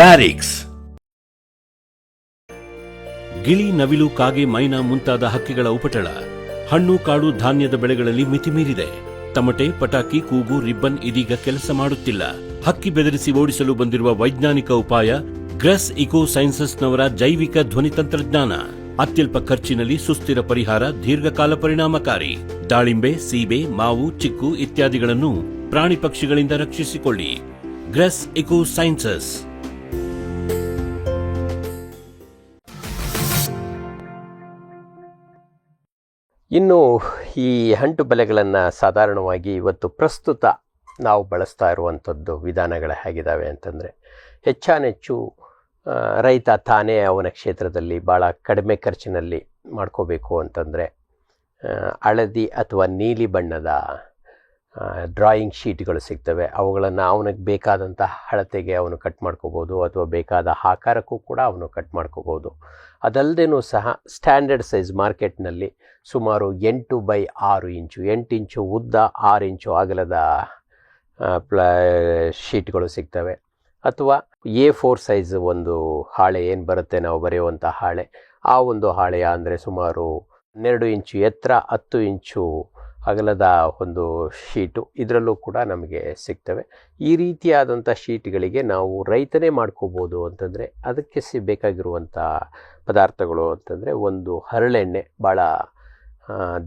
ಬ್ಯಾರಿಕ್ಸ್. ಗಿಳಿ ನವಿಲು ಕಾಗೆ ಮೈನಾ ಮುಂತಾದ ಹಕ್ಕಿಗಳ ಉಪಟಳ, ಹಣ್ಣು ಕಾಡು ಧಾನ್ಯದ ಬೆಳೆಗಳಲ್ಲಿ ಮಿತಿಮೀರಿದೆ ತಮಟೆ, ಪಟಾಕಿ, ಕೂಗು, ರಿಬ್ಬನ್ ಇದೀಗ ಕೆಲಸ ಮಾಡುತ್ತಿಲ್ಲ. ಹಕ್ಕಿ ಬೆದರಿಸಿ ಓಡಿಸಲು ಬಂದಿರುವ ವೈಜ್ಞಾನಿಕ ಉಪಾಯ, ಗ್ರೆಸ್ ಇಕೋ ಸೈನ್ಸಸ್ನವರ ಜೈವಿಕ ಧ್ವನಿ ತಂತ್ರಜ್ಞಾನ. ಅತ್ಯಲ್ಪ ಖರ್ಚಿನಲ್ಲಿ ಸುಸ್ಥಿರ ಪರಿಹಾರ, ದೀರ್ಘಕಾಲ ಪರಿಣಾಮಕಾರಿ. ದಾಳಿಂಬೆ, ಸೀಬೆ, ಮಾವು, ಚಿಕ್ಕು ಇತ್ಯಾದಿಗಳನ್ನು ಪ್ರಾಣಿ ಪಕ್ಷಿಗಳಿಂದ ರಕ್ಷಿಸಿಕೊಳ್ಳಿ. ಗ್ರೆಸ್ ಇಕೋ ಸೈನ್ಸಸ್ ಇನ್ನು ಈ ಅಂಟು ಬಲೆಗಳನ್ನು ಸಾಧಾರಣವಾಗಿ ಇವತ್ತು ಪ್ರಸ್ತುತ ನಾವು ಬಳಸ್ತಾ ಇರುವಂಥದ್ದು ವಿಧಾನಗಳು ಹೇಗಿದ್ದಾವೆ ಅಂತಂದರೆ ಹೆಚ್ಚಾನೆಚ್ಚು ರೈತ ತಾನೇ ಅವನ ಕ್ಷೇತ್ರದಲ್ಲಿ ಭಾಳ ಕಡಿಮೆ ಖರ್ಚಿನಲ್ಲಿ ಮಾಡ್ಕೋಬೇಕು ಅಂತಂದರೆ ಹಳದಿ ಅಥವಾ ನೀಲಿ ಬಣ್ಣದ ಡ್ರಾಯಿಂಗ್ ಶೀಟ್ಗಳು ಸಿಗ್ತವೆ. ಅವುಗಳನ್ನು ಅವನಿಗೆ ಬೇಕಾದಂಥ ಅಳತೆಗೆ ಅವನು ಕಟ್ ಮಾಡ್ಕೋಬೋದು, ಅಥವಾ ಬೇಕಾದ ಆಕಾರಕ್ಕೂ ಕೂಡ ಅವನು ಕಟ್ ಮಾಡ್ಕೋಬೋದು. ಅದಲ್ಲದೇನೂ ಸಹ ಸ್ಟ್ಯಾಂಡರ್ಡ್ ಸೈಜ್ ಮಾರ್ಕೆಟ್ನಲ್ಲಿ ಸುಮಾರು ಎಂಟು ಬೈ ಆರು ಇಂಚು, ಎಂಟು ಇಂಚು ಉದ್ದ, ಆರು ಇಂಚು ಅಗಲದ ಪ್ಲ ಶೀಟ್ಗಳು ಸಿಗ್ತವೆ. ಅಥವಾ ಎ ಫೋರ್ ಸೈಜ್ ಒಂದು ಹಾಳೆ ಏನು ಬರುತ್ತೆ ನಾವು ಬರೆಯುವಂಥ ಹಾಳೆ, ಆ ಒಂದು ಹಾಳೆಯ ಅಂದರೆ ಸುಮಾರು ಹನ್ನೆರಡು ಇಂಚು ಎತ್ತರ, ಹತ್ತು ಇಂಚು ಅಗಲದ ಒಂದು ಶೀಟು ಇದರಲ್ಲೂ ಕೂಡ ನಮಗೆ ಸಿಗ್ತವೆ. ಈ ರೀತಿಯಾದಂಥ ಶೀಟ್ಗಳಿಗೆ ನಾವು ರೈತನೇ ಮಾಡ್ಕೋಬೋದು ಅಂತಂದರೆ ಅದಕ್ಕೆ ಸಿ ಬೇಕಾಗಿರುವಂಥ ಪದಾರ್ಥಗಳು ಅಂತಂದರೆ ಒಂದು ಹರಳೆಣ್ಣೆ ಭಾಳ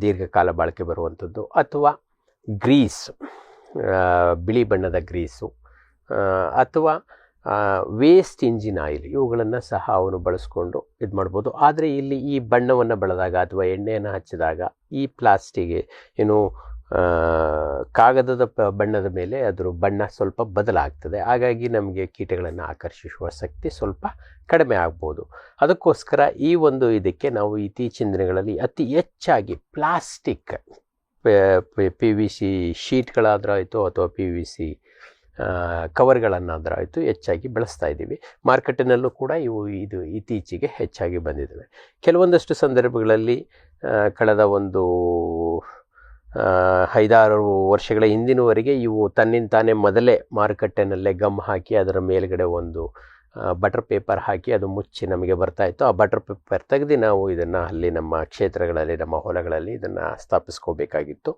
ದೀರ್ಘಕಾಲ ಬಾಳಿಕೆ ಬರುವಂಥದ್ದು ಅಥವಾ ಗ್ರೀಸ್ ಬಿಳಿ ಬಣ್ಣದ ಗ್ರೀಸು ಅಥವಾ ವೇಸ್ಟ್ ಇಂಜಿನ್ ಆಯಿಲ್ ಇವುಗಳನ್ನು ಸಹ ಅವನು ಬಳಸ್ಕೊಂಡು ಇದು ಮಾಡ್ಬೋದು. ಆದರೆ ಇಲ್ಲಿ ಈ ಬಣ್ಣವನ್ನು ಬಳದಾಗ ಅಥವಾ ಎಣ್ಣೆಯನ್ನು ಹಚ್ಚಿದಾಗ ಈ ಪ್ಲಾಸ್ಟಿಗೆ ಏನು ಕಾಗದದ ಬಣ್ಣದ ಮೇಲೆ ಅದರ ಬಣ್ಣ ಸ್ವಲ್ಪ ಬದಲಾಗ್ತದೆ. ಹಾಗಾಗಿ ನಮಗೆ ಕೀಟಗಳನ್ನು ಆಕರ್ಷಿಸುವ ಶಕ್ತಿ ಸ್ವಲ್ಪ ಕಡಿಮೆ ಆಗ್ಬೋದು. ಅದಕ್ಕೋಸ್ಕರ ಈ ಒಂದು ಇದಕ್ಕೆ ನಾವು ಇತ್ತೀಚಿನ ದಿನಗಳಲ್ಲಿ ಅತಿ ಹೆಚ್ಚಾಗಿ ಪ್ಲಾಸ್ಟಿಕ್, ಪಿ ವಿ ಸಿ ಶೀಟ್ಗಳಾದರೂ ಆಯಿತು ಅಥವಾ ಪಿ ವಿ ಸಿ ಕವರ್ಗಳನ್ನಾದರೂ ಆಯಿತು ಹೆಚ್ಚಾಗಿ ಬಳಸ್ತಾ ಇದ್ದೀವಿ. ಮಾರ್ಕೆಟಿನಲ್ಲೂ ಕೂಡ ಇವು ಇದು ಇತ್ತೀಚೆಗೆ ಹೆಚ್ಚಾಗಿ ಬಂದಿದ್ದಾವೆ. ಕೆಲವೊಂದಷ್ಟು ಸಂದರ್ಭಗಳಲ್ಲಿ ಕಳೆದ ಒಂದು ಐದಾರು ವರ್ಷಗಳ ಹಿಂದಿನವರೆಗೆ ಇವು ತನ್ನಿಂತಾನೇ ಮೊದಲೇ ಮಾರುಕಟ್ಟೆನಲ್ಲೇ ಗಮ್ ಹಾಕಿ ಅದರ ಮೇಲುಗಡೆ ಒಂದು ಬಟರ್ ಪೇಪರ್ ಹಾಕಿ ಅದು ಮುಚ್ಚಿ ನಮಗೆ ಬರ್ತಾ ಇತ್ತು. ಆ ಬಟರ್ ಪೇಪರ್ ತೆಗೆದು ನಾವು ಇದನ್ನು ಅಲ್ಲಿ ನಮ್ಮ ಕ್ಷೇತ್ರಗಳಲ್ಲಿ, ನಮ್ಮ ಹೊಲಗಳಲ್ಲಿ ಇದನ್ನು ಸ್ಥಾಪಿಸ್ಕೋಬೇಕಾಗಿತ್ತು.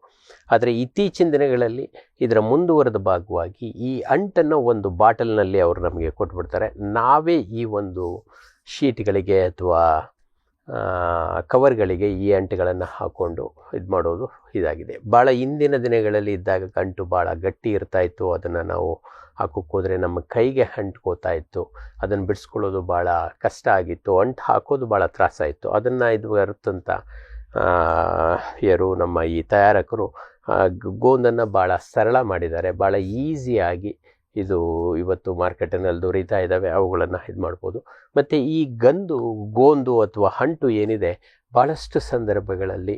ಆದರೆ ಇತ್ತೀಚಿನ ದಿನಗಳಲ್ಲಿ ಇದರ ಮುಂದುವರೆದ ಭಾಗವಾಗಿ ಈ ಅಂಟನ್ನು ಒಂದು ಬಾಟಲ್ನಲ್ಲಿ ಅವರು ನಮಗೆ ಕೊಟ್ಬಿಡ್ತಾರೆ. ನಾವೇ ಈ ಒಂದು ಶೀಟ್ಗಳಿಗೆ ಅಥವಾ ಕವರ್ಗಳಿಗೆ ಈ ಅಂಟುಗಳನ್ನು ಹಾಕ್ಕೊಂಡು ಇದು ಮಾಡೋದು ಇದಾಗಿದೆ. ಭಾಳ ಹಿಂದಿನ ದಿನಗಳಲ್ಲಿ ಇದ್ದಾಗ ಅಂಟು ಭಾಳ ಗಟ್ಟಿ ಇರ್ತಾಯಿತ್ತು ಅದನ್ನು ನಾವು ಹಾಕೋಕ್ಕೆ ಹೋದರೆ ನಮ್ಮ ಕೈಗೆ ಅಂಟ್ಕೋತಾ ಇತ್ತು. ಅದನ್ನು ಬಿಡಿಸ್ಕೊಳ್ಳೋದು ಭಾಳ ಕಷ್ಟ ಆಗಿತ್ತು. ಅಂಟು ಹಾಕೋದು ಭಾಳ ತ್ರಾಸಾಯಿತು ಅದನ್ನು ಇದು ಬರುತ್ತಂತ ಯಾರು ನಮ್ಮ ಈ ತಯಾರಕರು ಗೋಂದನ್ನು ಭಾಳ ಸರಳ ಮಾಡಿದ್ದಾರೆ. ಭಾಳ ಈಸಿಯಾಗಿ ಇದು ಇವತ್ತು ಮಾರ್ಕೆಟಿನಲ್ಲಿ ದೊರೀತಾ ಇದ್ದಾವೆ ಅವುಗಳನ್ನು ಇದು ಮಾಡ್ಬೋದು. ಮತ್ತು ಈ ಗಂದು, ಗೋಂದು ಅಥವಾ ಅಂಟು ಏನಿದೆ ಭಾಳಷ್ಟು ಸಂದರ್ಭಗಳಲ್ಲಿ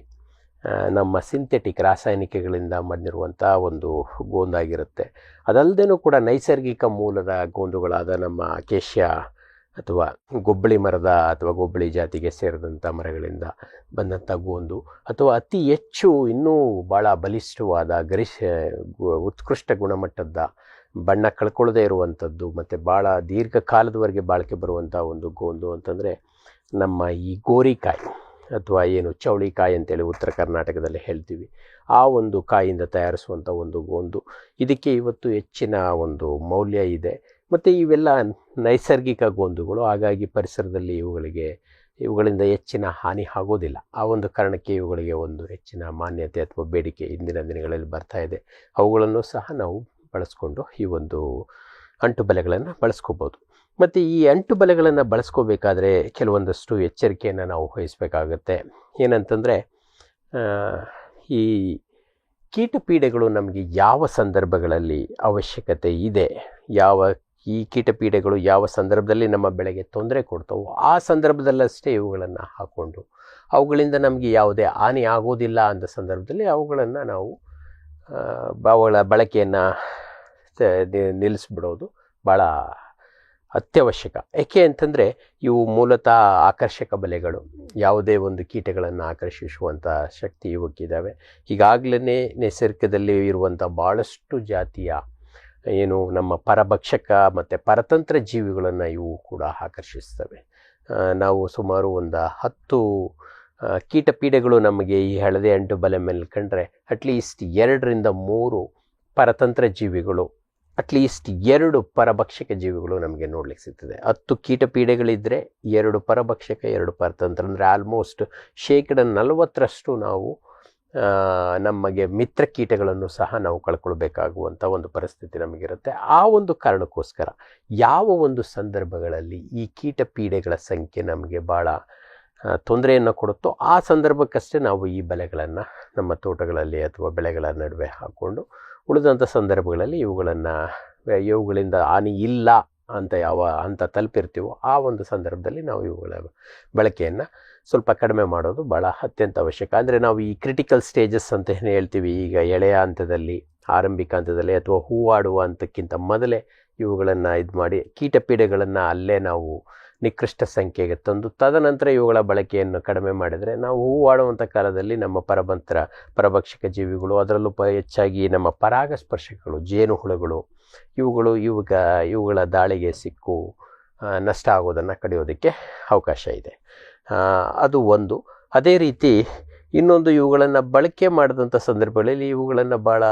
ನಮ್ಮ ಸಿಂಥೆಟಿಕ್ ರಾಸಾಯನಿಕಗಳಿಂದ ಮಾಡಿರುವಂಥ ಒಂದು ಗೋಂದಾಗಿರುತ್ತೆ. ಅದಲ್ಲದೇನೂ ಕೂಡ ನೈಸರ್ಗಿಕ ಮೂಲದ ಗೋಂದುಗಳಾದ ನಮ್ಮ ಅಕೇಶ್ಯ ಅಥವಾ ಗೊಬ್ಬಳಿ ಮರದ ಅಥವಾ ಗೊಬ್ಬಳಿ ಜಾತಿಗೆ ಸೇರಿದಂಥ ಮರಗಳಿಂದ ಬಂದಂಥ ಗೋಂದು ಅಥವಾ ಅತಿ ಹೆಚ್ಚು ಇನ್ನೂ ಭಾಳ ಬಲಿಷ್ಠವಾದ ಗರಿಷ್ಠ ಉತ್ಕೃಷ್ಟ ಗುಣಮಟ್ಟದ ಬಣ್ಣ ಕಳ್ಕೊಳ್ಳದೇ ಇರುವಂಥದ್ದು ಮತ್ತು ಭಾಳ ದೀರ್ಘಕಾಲದವರೆಗೆ ಬಾಳಿಕೆ ಬರುವಂಥ ಒಂದು ಗೋಂದು ಅಂತಂದರೆ ನಮ್ಮ ಈ ಗೋರಿಕಾಯಿ. ಅಥವಾ ಏನು ಚೌಳಿಕಾಯಿ ಅಂತೇಳಿ ಉತ್ತರ ಕರ್ನಾಟಕದಲ್ಲಿ ಹೇಳ್ತೀವಿ. ಆ ಒಂದು ಕಾಯಿಂದ ತಯಾರಿಸುವಂಥ ಒಂದು ಗೋಂದು ಇದಕ್ಕೆ ಇವತ್ತು ಹೆಚ್ಚಿನ ಒಂದು ಮೌಲ್ಯ ಇದೆ. ಮತ್ತು ಇವೆಲ್ಲ ನೈಸರ್ಗಿಕ ಗೋಂದುಗಳು, ಹಾಗಾಗಿ ಪರಿಸರದಲ್ಲಿ ಇವುಗಳಿಗೆ, ಇವುಗಳಿಂದ ಹೆಚ್ಚಿನ ಹಾನಿ ಆಗೋದಿಲ್ಲ. ಆ ಒಂದು ಕಾರಣಕ್ಕೆ ಇವುಗಳಿಗೆ ಒಂದು ಹೆಚ್ಚಿನ ಮಾನ್ಯತೆ ಅಥವಾ ಬೇಡಿಕೆ ಇಂದಿನ ದಿನಗಳಲ್ಲಿ ಬರ್ತಾ ಇದೆ. ಅವುಗಳನ್ನು ಸಹ ನಾವು ಬಳಸ್ಕೊಂಡು ಈ ಒಂದು ಅಂಟು ಬಲೆಗಳನ್ನು ಬಳಸ್ಕೋಬೋದು. ಮತ್ತು ಈ ಅಂಟು ಬಲೆಗಳನ್ನು ಬಳಸ್ಕೋಬೇಕಾದ್ರೆ ಕೆಲವೊಂದಷ್ಟು ಎಚ್ಚರಿಕೆಯನ್ನು ನಾವು ವಹಿಸಬೇಕಾಗುತ್ತೆ. ಏನಂತಂದರೆ ಈ ಕೀಟ ಪೀಡೆಗಳು ನಮಗೆ ಯಾವ ಸಂದರ್ಭಗಳಲ್ಲಿ ಅವಶ್ಯಕತೆ ಇದೆ, ಯಾವ ಈ ಕೀಟಪೀಡೆಗಳು ಯಾವ ಸಂದರ್ಭದಲ್ಲಿ ನಮ್ಮ ಬೆಳೆಗೆ ತೊಂದರೆ ಕೊಡ್ತವೋ ಆ ಸಂದರ್ಭದಲ್ಲಷ್ಟೇ ಇವುಗಳನ್ನು ಹಾಕ್ಕೊಂಡು ಅವುಗಳಿಂದ ನಮಗೆ ಯಾವುದೇ ಹಾನಿ ಆಗೋದಿಲ್ಲ ಅಂತ ಸಂದರ್ಭದಲ್ಲಿ ಅವುಗಳನ್ನು ನಾವು ಅವುಗಳ ಬಳಕೆಯನ್ನು ನಿಲ್ಲಿಸ್ಬಿಡೋದು ಭಾಳ ಅತ್ಯವಶ್ಯಕ. ಏಕೆ ಅಂತಂದರೆ ಇವು ಮೂಲತಃ ಆಕರ್ಷಕ ಬಲೆಗಳು. ಯಾವುದೇ ಒಂದು ಕೀಟಗಳನ್ನು ಆಕರ್ಷಿಸುವಂಥ ಶಕ್ತಿ ಇವಕ್ಕಿದ್ದಾವೆ ಈಗಾಗಲೇ ನೈಸರ್ಗಿಕದಲ್ಲಿ ಇರುವಂಥ ಭಾಳಷ್ಟು ಜಾತಿಯ ಏನು ನಮ್ಮ ಪರಭಕ್ಷಕ ಮತ್ತು ಪರತಂತ್ರ ಜೀವಿಗಳನ್ನು ಇವು ಕೂಡ ಆಕರ್ಷಿಸ್ತವೆ. ನಾವು ಸುಮಾರು ಒಂದು ಹತ್ತು ಕೀಟಪೀಡೆಗಳು ಕೀಟ ಪೀಡೆಗಳು ನಮಗೆ ಈ ಹಳದೆ ಅಂಟು ಬಲೆ ಮೇಲೆ ಕಂಡ್ರೆ ಅಟ್ಲೀಸ್ಟ್ ಎರಡರಿಂದ ಮೂರು ಪರತಂತ್ರ ಜೀವಿಗಳು ಅಟ್ಲೀಸ್ಟ್ ಎರಡು ಪರಭಕ್ಷಕ ಜೀವಿಗಳು ನಮಗೆ ನೋಡ್ಲಿಕ್ಕೆ ಸಿಗ್ತದೆ. ಹತ್ತು ಕೀಟ ಪೀಡೆಗಳಿದ್ದರೆ ಎರಡು ಪರಭಕ್ಷಕ, ಎರಡು ಪರತಂತ್ರ. ಅಂದರೆ ಆಲ್ಮೋಸ್ಟ್ ಶೇಕಡ ನಲವತ್ತರಷ್ಟು ನಾವು ನಮಗೆ ಮಿತ್ರ ಕೀಟಗಳನ್ನು ಸಹ ನಾವು ಕಳ್ಕೊಳ್ಬೇಕಾಗುವಂಥ ಒಂದು ಪರಿಸ್ಥಿತಿ ನಮಗಿರುತ್ತೆ. ಆ ಒಂದು ಕಾರಣಕ್ಕೋಸ್ಕರ ಯಾವ ಒಂದು ಸಂದರ್ಭಗಳಲ್ಲಿ ಈ ಕೀಟ ಪೀಡೆಗಳ ಸಂಖ್ಯೆ ನಮಗೆ ಭಾಳ ತೊಂದರೆಯನ್ನು ಕೊಡುತ್ತೋ ಆ ಸಂದರ್ಭಕ್ಕಷ್ಟೇ ನಾವು ಈ ಬಲೆಗಳನ್ನು ನಮ್ಮ ತೋಟಗಳಲ್ಲಿ ಅಥವಾ ಬೆಳೆಗಳ ನಡುವೆ ಹಾಕ್ಕೊಂಡು ಉಳಿದಂಥ ಸಂದರ್ಭಗಳಲ್ಲಿ ಇವುಗಳನ್ನು ಇವುಗಳಿಂದ ಹಾನಿ ಇಲ್ಲ ಅಂತ ಯಾವ, ಅಂತ ತಲುಪಿರ್ತೀವೋ ಆ ಒಂದು ಸಂದರ್ಭದಲ್ಲಿ ನಾವು ಇವುಗಳ ಬಳಕೆಯನ್ನು ಸ್ವಲ್ಪ ಕಡಿಮೆ ಮಾಡೋದು ಭಾಳ ಅತ್ಯಂತ ಅವಶ್ಯಕ. ಅಂದರೆ ನಾವು ಈ ಕ್ರಿಟಿಕಲ್ ಸ್ಟೇಜಸ್ ಅಂತ ಏನು ಹೇಳ್ತೀವಿ. ಈಗ ಎಳೆಯ ಹಂತದಲ್ಲಿ, ಆರಂಭಿಕ ಹಂತದಲ್ಲಿ ಅಥವಾ ಹೂವಾಡುವ ಹಂತಕ್ಕಿಂತ ಮೊದಲೇ ಇವುಗಳನ್ನು ಇದು ಮಾಡಿ ಕೀಟಪೀಡೆಗಳನ್ನು ಅಲ್ಲೇ ನಾವು ನಿಕೃಷ್ಟ ಸಂಖ್ಯೆಗೆ ತಂದು ತದನಂತರ ಇವುಗಳ ಬಳಕೆಯನ್ನು ಕಡಿಮೆ ಮಾಡಿದರೆ ನಾವು ಹೂವಾಡುವಂಥ ಕಾಲದಲ್ಲಿ ನಮ್ಮ ಪರಭಂತರ ಪರಭಕ್ಷಕ ಜೀವಿಗಳು, ಅದರಲ್ಲೂ ಪ ಹೆಚ್ಚಾಗಿ ನಮ್ಮ ಪರಾಗಸ್ಪರ್ಶಕಗಳು, ಜೇನುಹುಳುಗಳು, ಇವುಗಳು ಇವಾಗ ಇವುಗಳ ದಾಳಿಗೆ ಸಿಕ್ಕು ನಷ್ಟ ಆಗೋದನ್ನು ಕಡಿಯೋದಕ್ಕೆ ಅವಕಾಶ ಇದೆ. ಅದು ಒಂದು. ಅದೇ ರೀತಿ ಇನ್ನೊಂದು ಇವುಗಳನ್ನು ಬಳಕೆ ಮಾಡಿದಂಥ ಸಂದರ್ಭಗಳಲ್ಲಿ ಇವುಗಳನ್ನು ಭಾಳ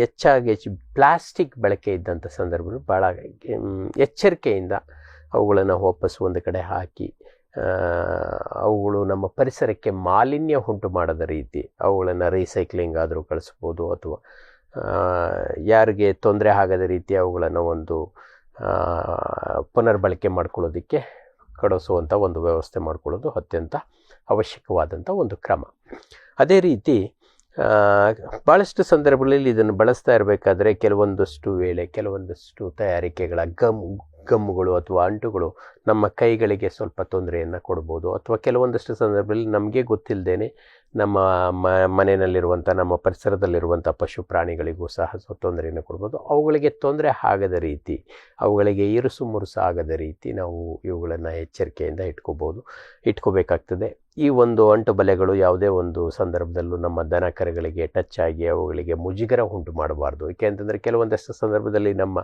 ಹೆಚ್ಚಾಗಿ ಹೆಚ್ಚು ಪ್ಲಾಸ್ಟಿಕ್ ಬಳಕೆ ಇದ್ದಂಥ ಸಂದರ್ಭಗಳು ಭಾಳ ಎಚ್ಚರಿಕೆಯಿಂದ ಅವುಗಳನ್ನು ವಾಪಸ್ ಒಂದು ಕಡೆ ಹಾಕಿ ಅವುಗಳು ನಮ್ಮ ಪರಿಸರಕ್ಕೆ ಮಾಲಿನ್ಯ ಉಂಟು ಮಾಡದ ರೀತಿ ಅವುಗಳನ್ನು ರೀಸೈಕ್ಲಿಂಗ್ ಆದರೂ ಕಳಿಸ್ಬೋದು ಅಥವಾ ಯಾರಿಗೆ ತೊಂದರೆ ಆಗದ ರೀತಿ ಅವುಗಳನ್ನು ಒಂದು ಪುನರ್ಬಳಕೆ ಮಾಡ್ಕೊಳ್ಳೋದಕ್ಕೆ ಕಳಿಸುವಂಥ ಒಂದು ವ್ಯವಸ್ಥೆ ಮಾಡ್ಕೊಳ್ಳೋದು ಅತ್ಯಂತ ಅವಶ್ಯಕವಾದಂಥ ಒಂದು ಕ್ರಮ. ಅದೇ ರೀತಿ ಭಾಳಷ್ಟು ಸಂದರ್ಭಗಳಲ್ಲಿ ಇದನ್ನು ಬಳಸ್ತಾ ಇರಬೇಕಾದ್ರೆ ಕೆಲವೊಂದಷ್ಟು ವೇಳೆ ಕೆಲವೊಂದಷ್ಟು ತಯಾರಿಕೆಗಳ ಗಮ್ ಗಮ್ಮುಗಳು ಅಥವಾ ಅಂಟುಗಳು ನಮ್ಮ ಕೈಗಳಿಗೆ ಸ್ವಲ್ಪ ತೊಂದರೆಯನ್ನು ಕೊಡ್ಬೋದು. ಅಥವಾ ಕೆಲವೊಂದಷ್ಟು ಸಂದರ್ಭದಲ್ಲಿ ನಮಗೆ ಗೊತ್ತಿಲ್ಲದೇನೆ ನಮ್ಮ ಮನೆಯಲ್ಲಿರುವಂಥ, ನಮ್ಮ ಪರಿಸರದಲ್ಲಿರುವಂಥ ಪಶು ಪ್ರಾಣಿಗಳಿಗೂ ಸಹ ತೊಂದರೆಯನ್ನು ಕೊಡ್ಬೋದು. ಅವುಗಳಿಗೆ ತೊಂದರೆ ಆಗದ ರೀತಿ, ಅವುಗಳಿಗೆ ಇರುಸು ಮುರುಸು ಆಗದ ರೀತಿ ನಾವು ಇವುಗಳನ್ನು ಎಚ್ಚರಿಕೆಯಿಂದ ಇಟ್ಕೋಬೋದು. ಇಟ್ಕೋಬೇಕಾಗ್ತದೆ. ಈ ಒಂದು ಅಂಟು ಬಲೆಗಳು ಯಾವುದೇ ಒಂದು ಸಂದರ್ಭದಲ್ಲೂ ನಮ್ಮ ದನ ಕರುಗಳಿಗೆ ಟಚ್ ಆಗಿ ಅವುಗಳಿಗೆ ಮುಜುಗರ ಉಂಟು ಮಾಡಬಾರ್ದು. ಏಕೆ ಅಂತಂದರೆ ಕೆಲವೊಂದಷ್ಟು ಸಂದರ್ಭದಲ್ಲಿ ನಮ್ಮ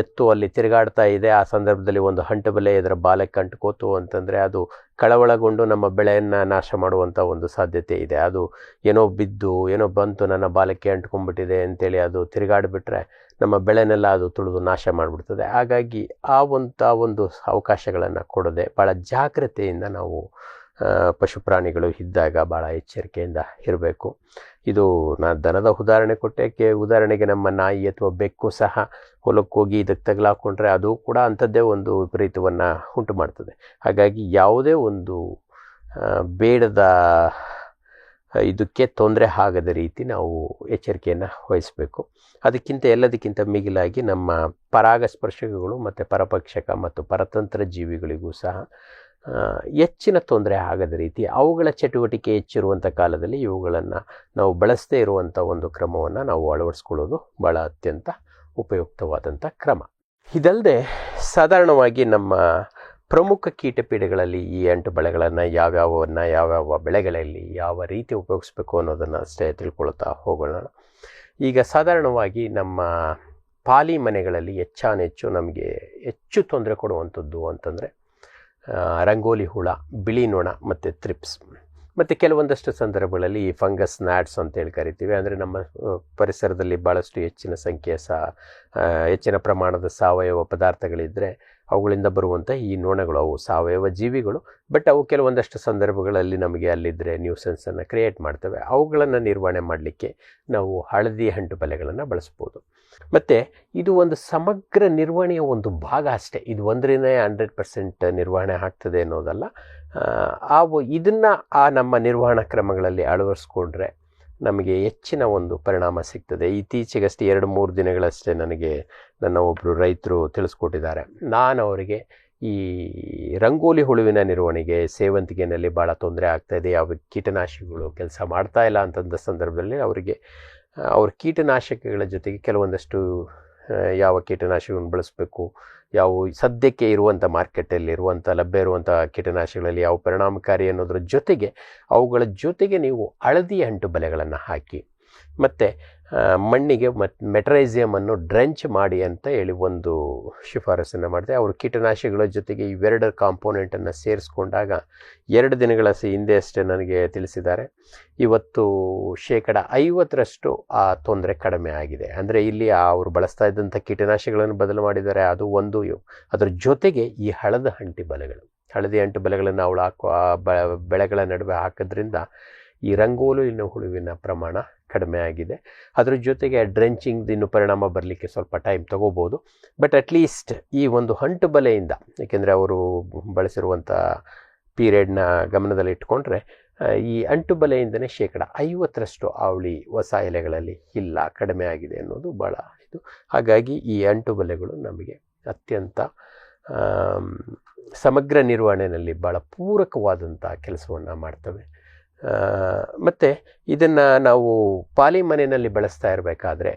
ಎತ್ತು ಅಲ್ಲಿ ತಿರುಗಾಡ್ತಾ ಇದೆ. ಆ ಸಂದರ್ಭದಲ್ಲಿ ಒಂದು ಅಂಟು ಬಲೆ ಇದರ ಬಾಲಕ್ಕೆ ಅಂಟ್ಕೋತು ಅಂತಂದರೆ ಅದು ಕಳವಳಗೊಂಡು ನಮ್ಮ ಬೆಳೆಯನ್ನು ನಾಶ ಮಾಡುವಂಥ ಒಂದು ಸಾಧ್ಯತೆ ಇದೆ. ಅದು ಏನೋ ಬಿದ್ದು, ಏನೋ ಬಂತು, ನನ್ನ ಬಾಲಕ್ಕೆ ಅಂಟ್ಕೊಂಡ್ಬಿಟ್ಟಿದೆ ಅಂತೇಳಿ ಅದು ತಿರುಗಾಡಿಬಿಟ್ರೆ ನಮ್ಮ ಬೆಳೆನೆಲ್ಲ ಅದು ತುಳಿದು ನಾಶ ಮಾಡಿಬಿಡ್ತದೆ. ಹಾಗಾಗಿ ಆ ಒಂದು ಒಂದು ಅವಕಾಶಗಳನ್ನು ಕೊಡದೆ ಭಾಳ ಜಾಗ್ರತೆಯಿಂದ ನಾವು ಪಶು ಪ್ರಾಣಿಗಳು ಇದ್ದಾಗ ಭಾಳ ಎಚ್ಚರಿಕೆಯಿಂದ ಇರಬೇಕು. ಇದು ನಾ ದನದ ಉದಾಹರಣೆ ಕೊಟ್ಟೆ ಉದಾಹರಣೆಗೆ ನಮ್ಮ ನಾಯಿ ಅಥವಾ ಬೆಕ್ಕು ಸಹ ಹೊಲಕ್ಕೆ ಹೋಗಿ ಇದಕ್ಕೆ ತಗಲಾಕೊಂಡ್ರೆ ಅದು ಕೂಡ ಅಂಥದ್ದೇ ಒಂದು ವಿಪರೀತವನ್ನು ಉಂಟು ಮಾಡ್ತದೆ. ಹಾಗಾಗಿ ಯಾವುದೇ ಒಂದು ಬೇಡದ, ಇದಕ್ಕೆ ತೊಂದರೆ ಆಗದ ರೀತಿ ನಾವು ಎಚ್ಚರಿಕೆಯನ್ನು ವಹಿಸಬೇಕು. ಅದಕ್ಕಿಂತ ಎಲ್ಲದಕ್ಕಿಂತ ಮಿಗಿಲಾಗಿ ನಮ್ಮ ಪರಾಗಸ್ಪರ್ಶಕಗಳು ಮತ್ತು ಪರಪಕ್ಷಕ ಮತ್ತು ಪರತಂತ್ರ ಜೀವಿಗಳಿಗೂ ಸಹ ಹೆಚ್ಚಿನ ತೊಂದರೆ ಆಗದ ರೀತಿ ಅವುಗಳ ಚಟುವಟಿಕೆ ಹೆಚ್ಚಿರುವಂಥ ಕಾಲದಲ್ಲಿ ಇವುಗಳನ್ನು ನಾವು ಬಳಸದೇ ಇರುವಂಥ ಒಂದು ಕ್ರಮವನ್ನು ನಾವು ಅಳವಡಿಸ್ಕೊಳ್ಳೋದು ಭಾಳ ಅತ್ಯಂತ ಉಪಯುಕ್ತವಾದಂಥ ಕ್ರಮ. ಇದಲ್ಲದೆ ಸಾಧಾರಣವಾಗಿ ನಮ್ಮ ಪ್ರಮುಖ ಕೀಟಪೀಡೆಗಳಲ್ಲಿ ಈ ಎಂಟು ಬೆಳೆಗಳನ್ನು ಯಾವ್ಯಾವನ್ನ, ಯಾವ್ಯಾವ ಬೆಳೆಗಳಲ್ಲಿ ಯಾವ ರೀತಿ ಉಪಯೋಗಿಸ್ಬೇಕು ಅನ್ನೋದನ್ನು ಅಷ್ಟೇ ತಿಳ್ಕೊಳ್ತಾ ಹೋಗೋಣ. ಈಗ ಸಾಧಾರಣವಾಗಿ ನಮ್ಮ ಪಾಲಿ ಮನೆಗಳಲ್ಲಿ ಹೆಚ್ಚಾನೆಚ್ಚು ನಮಗೆ ಹೆಚ್ಚು ತೊಂದರೆ ಕೊಡುವಂಥದ್ದು ಅಂತಂದರೆ ರಂಗೋಲಿ ಹುಳ ಬಿಳಿ ನೊಣ ಮತ್ತು ತ್ರಿಪ್ಸ್ ಮತ್ತು ಕೆಲವೊಂದಷ್ಟು ಸಂದರ್ಭಗಳಲ್ಲಿ ಈ ಫಂಗಸ್ ನ್ಯಾಟ್ಸ್ ಅಂತೇಳಿ ಕರಿತೀವಿ. ಅಂದರೆ ನಮ್ಮ ಪರಿಸರದಲ್ಲಿ ಭಾಳಷ್ಟು ಹೆಚ್ಚಿನ ಸಂಖ್ಯೆಯ ಸಹ ಹೆಚ್ಚಿನ ಪ್ರಮಾಣದ ಸಾವಯವ ಪದಾರ್ಥಗಳಿದ್ದರೆ ಅವುಗಳಿಂದ ಬರುವಂಥ ಈ ನೊಣಗಳು, ಅವು ಸಾವಯವ ಜೀವಿಗಳು. ಬಟ್ ಅವು ಕೆಲವೊಂದಷ್ಟು ಸಂದರ್ಭಗಳಲ್ಲಿ ನಮಗೆ ಅಲ್ಲಿದ್ದರೆ ನ್ಯೂಸೆನ್ಸನ್ನು ಕ್ರಿಯೇಟ್ ಮಾಡ್ತವೆ. ಅವುಗಳನ್ನು ನಿರ್ವಹಣೆ ಮಾಡಲಿಕ್ಕೆ ನಾವು ಹಳದಿ ಹಂಟು ಬಲೆಗಳನ್ನು ಬಳಸ್ಬೋದು. ಮತ್ತು ಇದು ಒಂದು ಸಮಗ್ರ ನಿರ್ವಹಣೆಯ ಒಂದು ಭಾಗ ಅಷ್ಟೇ. ಇದು ಒಂದರಿಂದ ಹಂಡ್ರೆಡ್ ಪರ್ಸೆಂಟ್ ನಿರ್ವಹಣೆ ಆಗ್ತದೆ ಅನ್ನೋದಲ್ಲ. ಆ, ಇದನ್ನು ಆ ನಮ್ಮ ನಿರ್ವಹಣಾ ಕ್ರಮಗಳಲ್ಲಿ ಅಳವಡಿಸ್ಕೊಂಡ್ರೆ ನಮಗೆ ಹೆಚ್ಚಿನ ಒಂದು ಪರಿಣಾಮ ಸಿಗ್ತದೆ. ಇತ್ತೀಚೆಗಷ್ಟೇ ಎರಡು ಮೂರು ದಿನಗಳಷ್ಟೇ ನನಗೆ ನನ್ನ ಒಬ್ಬರು ರೈತರು ತಿಳಿಸ್ಕೊಟ್ಟಿದ್ದಾರೆ. ನಾನು ಅವರಿಗೆ ಈ ರಂಗೋಲಿ ಹುಳುವಿನ ನಿರ್ವಹಣೆಗೆ ಸೇವಂತಿಗೆನಲ್ಲಿ ಭಾಳ ತೊಂದರೆ ಆಗ್ತಾಯಿದೆ ಯಾವ ಕೀಟನಾಶಕಗಳು ಕೆಲಸ ಮಾಡ್ತಾ ಇಲ್ಲ ಅಂತಂದ ಸಂದರ್ಭದಲ್ಲಿ ಅವರಿಗೆ ಅವ್ರ ಕೀಟನಾಶಕಗಳ ಜೊತೆಗೆ ಕೆಲವೊಂದಷ್ಟು ಯಾವ ಕೀಟನಾಶಕವನ್ನು ಬಳಸಬೇಕು ಯಾವ ಸದ್ಯಕ್ಕೆ ಇರುವಂಥ ಮಾರ್ಕೆಟಲ್ಲಿ ಇರುವಂಥ, ಲಭ್ಯ ಇರುವಂಥ ಕೀಟನಾಶಕಗಳಲ್ಲಿ ಯಾವ ಪರಿಣಾಮಕಾರಿ ಅನ್ನೋದ್ರ ಜೊತೆಗೆ ಅವುಗಳ ಜೊತೆಗೆ ನೀವು ಹಳದಿ ಅಂಟು ಬಲೆಗಳನ್ನು ಹಾಕಿ, ಮತ್ತು ಮಣ್ಣಿಗೆ ಮತ್ ಮೆಟರೈಸಿಯಮನ್ನು ಡ್ರೆಂಚ್ ಮಾಡಿ ಅಂತ ಹೇಳಿ ಒಂದು ಶಿಫಾರಸನ್ನು ಮಾಡಿದೆ. ಅವರು ಕೀಟನಾಶಕಗಳ ಜೊತೆಗೆ ಇವೆರಡು ಕಾಂಪೋನೆಂಟನ್ನು ಸೇರಿಸ್ಕೊಂಡಾಗ ಎರಡು ದಿನಗಳ ಹಿಂದೆ ಅಷ್ಟೇ ನನಗೆ ತಿಳಿಸಿದ್ದಾರೆ. ಇವತ್ತು ಶೇಕಡ ಐವತ್ತರಷ್ಟು ಆ ತೊಂದರೆ ಕಡಿಮೆ ಆಗಿದೆ. ಅಂದರೆ ಇಲ್ಲಿ ಅವರು ಬಳಸ್ತಾ ಇದ್ದಂಥ ಕೀಟನಾಶಕಗಳನ್ನು ಬದಲು ಮಾಡಿದ್ದಾರೆ. ಅದು ಒಂದು ಅದರ ಜೊತೆಗೆ ಈ ಹಳದ ಹಂಟಿ ಬಲೆಗಳು. ಹಳದಿ ಅಂಟು ಬಲೆಗಳನ್ನು ಅವಳು ಹಾಕುವ ಬೆಳೆಗಳ ನಡುವೆ ಹಾಕೋದ್ರಿಂದ ಈ ರಂಗೋಲು ಇನ್ನು ಹುಳುವಿನ ಪ್ರಮಾಣ ಕಡಿಮೆ ಆಗಿದೆ. ಅದರ ಜೊತೆಗೆ ಡ್ರೆಂಚಿಂಗ್ ಇನ್ನು ಪರಿಣಾಮ ಬರಲಿಕ್ಕೆ ಸ್ವಲ್ಪ ಟೈಮ್ ತಗೋಬೋದು. ಬಟ್ ಅಟ್ಲೀಸ್ಟ್ ಈ ಒಂದು ಅಂಟು ಬಲೆಯಿಂದ, ಏಕೆಂದರೆ ಅವರು ಬಳಸಿರುವಂಥ ಪೀರಿಯಡ್ನ ಗಮನದಲ್ಲಿಟ್ಕೊಂಡ್ರೆ ಈ ಅಂಟು ಬಲೆಯಿಂದನೇ ಶೇಕಡ ಐವತ್ತರಷ್ಟು ಅವಳಿ ಹೊಸ ಎಲೆಗಳಲ್ಲಿ ಇಲ್ಲ, ಕಡಿಮೆ ಆಗಿದೆ ಅನ್ನೋದು ಭಾಳ ಇದು. ಹಾಗಾಗಿ ಈ ಅಂಟು ಬಲೆಗಳು ನಮಗೆ ಅತ್ಯಂತ ಸಮಗ್ರ ನಿರ್ವಹಣೆಯಲ್ಲಿ ಭಾಳ ಪೂರಕವಾದಂಥ ಕೆಲಸವನ್ನು ಮಾಡ್ತವೆ. ಮತ್ತು ಇದನ್ನು ನಾವು ಪಾಲಿ ಮನೆಯಲ್ಲಿ ಬಳಸ್ತಾ ಇರಬೇಕಾದ್ರೆ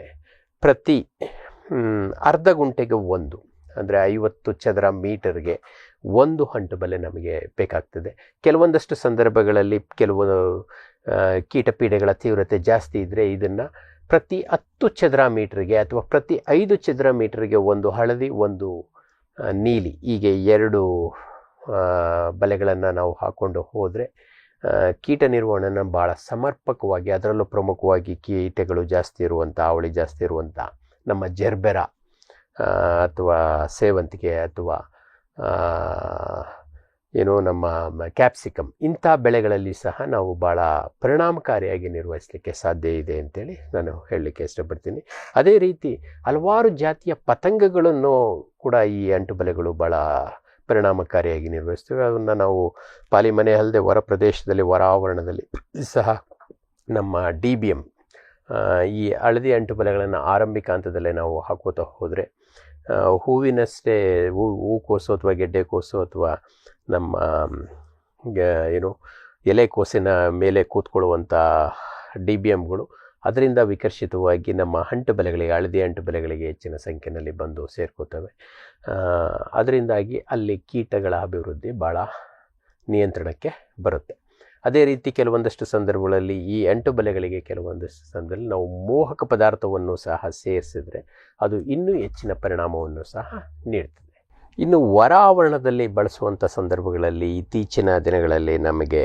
ಪ್ರತಿ ಅರ್ಧ ಗುಂಟೆಗೆ ಒಂದು, ಅಂದರೆ ಐವತ್ತು ಚದರ ಮೀಟರ್ಗೆ ಒಂದು ಹಂಟು ಬಲೆ ನಮಗೆ ಬೇಕಾಗ್ತದೆ. ಕೆಲವೊಂದಷ್ಟು ಸಂದರ್ಭಗಳಲ್ಲಿ ಕೆಲವು ಕೀಟಪೀಡೆಗಳ ತೀವ್ರತೆ ಜಾಸ್ತಿ ಇದ್ದರೆ ಇದನ್ನು ಪ್ರತಿ ಹತ್ತು ಚದರ ಮೀಟರ್ಗೆ ಅಥವಾ ಪ್ರತಿ ಐದು ಚದರ ಮೀಟರ್ಗೆ ಒಂದು ಹಳದಿ, ಒಂದು ನೀಲಿ, ಹೀಗೆ ಎರಡು ಬಲೆಗಳನ್ನು ನಾವು ಹಾಕ್ಕೊಂಡು ಹೋದರೆ ಕೀಟ ನಿರ್ವಹಣೆನ ಭಾಳ ಸಮರ್ಪಕವಾಗಿ, ಅದರಲ್ಲೂ ಪ್ರಮುಖವಾಗಿ ಕೀಟಗಳು ಜಾಸ್ತಿ ಇರುವಂಥ ಅವಳಿ ಜಾಸ್ತಿ ಇರುವಂಥ ನಮ್ಮ ಜರ್ಬೆರ ಅಥವಾ ಸೇವಂತಿಗೆ ಅಥವಾ ಏನು ನಮ್ಮ ಕ್ಯಾಪ್ಸಿಕಮ್ ಇಂಥ ಬೆಳೆಗಳಲ್ಲಿ ಸಹ ನಾವು ಭಾಳ ಪರಿಣಾಮಕಾರಿಯಾಗಿ ನಿರ್ವಹಿಸಲಿಕ್ಕೆ ಸಾಧ್ಯ ಇದೆ ಅಂತೇಳಿ ನಾನು ಹೇಳಲಿಕ್ಕೆ ಇಷ್ಟಪಡ್ತೀನಿ. ಅದೇ ರೀತಿ ಹಲವಾರು ಜಾತಿಯ ಪತಂಗಗಳನ್ನು ಕೂಡ ಈ ಅಂಟು ಬಲೆಗಳು ಭಾಳ ಪರಿಣಾಮಕಾರಿಯಾಗಿ ನಿರ್ವಹಿಸ್ತೇವೆ ಅದನ್ನು ನಾವು ಪಾಲಿ ಮನೆ ಅಲ್ಲದೆ ಹೊರ ಪ್ರದೇಶದಲ್ಲಿ, ಹೊರ ಆವರಣದಲ್ಲಿ ಸಹ ನಮ್ಮ ಡಿ ಬಿ ಎಂ ಈ ಹಳದಿ ಅಂಟುಬಲೆಗಳನ್ನು ಆರಂಭಿಕ ಹಂತದಲ್ಲೇ ನಾವು ಹಾಕೋತಾ ಹೋದರೆ ಹೂವಿನಷ್ಟೇ ಹೂ ಹೂಕೋಸು ಅಥವಾ ಗೆಡ್ಡೆಕೋಸು ಅಥವಾ ನಮ್ಮ ಏನು ಎಲೆಕೋಸಿನ ಮೇಲೆ ಕೂತ್ಕೊಳ್ಳುವಂಥ ಡಿ ಬಿ ಎಮ್ಗಳು ಅದರಿಂದ ವಿಕರ್ಷಿತವಾಗಿ ನಮ್ಮ ಅಂಟು ಬೆಲೆಗಳಿಗೆ, ಹಳದಿ ಅಂಟು ಬೆಲೆಗಳಿಗೆ ಹೆಚ್ಚಿನ ಸಂಖ್ಯೆಯಲ್ಲಿ ಬಂದು ಸೇರ್ಕೋತವೆ. ಅದರಿಂದಾಗಿ ಅಲ್ಲಿ ಕೀಟಗಳ ಅಭಿವೃದ್ಧಿ ಭಾಳ ನಿಯಂತ್ರಣಕ್ಕೆ ಬರುತ್ತೆ. ಅದೇ ರೀತಿ ಕೆಲವೊಂದಷ್ಟು ಸಂದರ್ಭಗಳಲ್ಲಿ ಈ ಅಂಟು ಬಲೆಗಳಿಗೆ ಕೆಲವೊಂದಷ್ಟು ಸಂದರ್ಭದಲ್ಲಿ ನಾವು ಮೋಹಕ ಪದಾರ್ಥವನ್ನು ಸಹ ಸೇರಿಸಿದರೆ ಅದು ಇನ್ನೂ ಹೆಚ್ಚಿನ ಪರಿಣಾಮವನ್ನು ಸಹ ನೀಡ್ತದೆ. ಇನ್ನು ವರಾವರಣದಲ್ಲಿ ಬಳಸುವಂಥ ಸಂದರ್ಭಗಳಲ್ಲಿ ಇತ್ತೀಚಿನ ದಿನಗಳಲ್ಲಿ ನಮಗೆ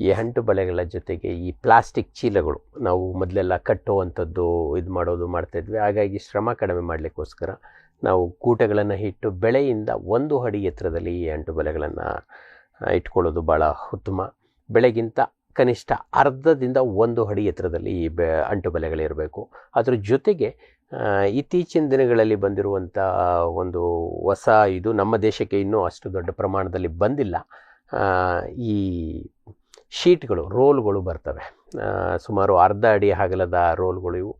ಈ ಅಂಟು ಬಳೆಗಳ ಜೊತೆಗೆ ಈ ಪ್ಲಾಸ್ಟಿಕ್ ಚೀಲಗಳು ನಾವು ಮೊದಲೆಲ್ಲ ಕಟ್ಟುವಂಥದ್ದು, ಇದು ಮಾಡೋದು ಮಾಡ್ತಾಯಿದ್ವಿ ಹಾಗಾಗಿ ಶ್ರಮ ಕಡಿಮೆ ಮಾಡಲಿಕ್ಕೋಸ್ಕರ ನಾವು ಕೂಟಗಳನ್ನು ಇಟ್ಟು ಬೆಳೆಯಿಂದ ಒಂದು ಅಡಿ ಎತ್ತರದಲ್ಲಿ ಈ ಅಂಟು ಬಲೆಗಳನ್ನು ಇಟ್ಕೊಳ್ಳೋದು ಭಾಳ ಉತ್ತಮ. ಬೆಳೆಗಿಂತ ಕನಿಷ್ಠ ಅರ್ಧದಿಂದ ಒಂದು ಅಡಿ ಎತ್ತರದಲ್ಲಿ ಈ ಬೆ ಅಂಟು ಬಲೆಗಳಿರಬೇಕು ಅದ್ರ ಜೊತೆಗೆ ಇತ್ತೀಚಿನ ದಿನಗಳಲ್ಲಿ ಬಂದಿರುವಂಥ ಒಂದು ಹೊಸ ಇದು ನಮ್ಮ ದೇಶಕ್ಕೆ ಇನ್ನೂ ಅಷ್ಟು ದೊಡ್ಡ ಪ್ರಮಾಣದಲ್ಲಿ ಬಂದಿಲ್ಲ. ಈ ಶೀಟ್ಗಳು, ರೋಲ್ಗಳು ಬರ್ತವೆ. ಸುಮಾರು ಅರ್ಧ ಅಡಿ ಅಗಲದ ರೋಲ್ಗಳು ಇವು.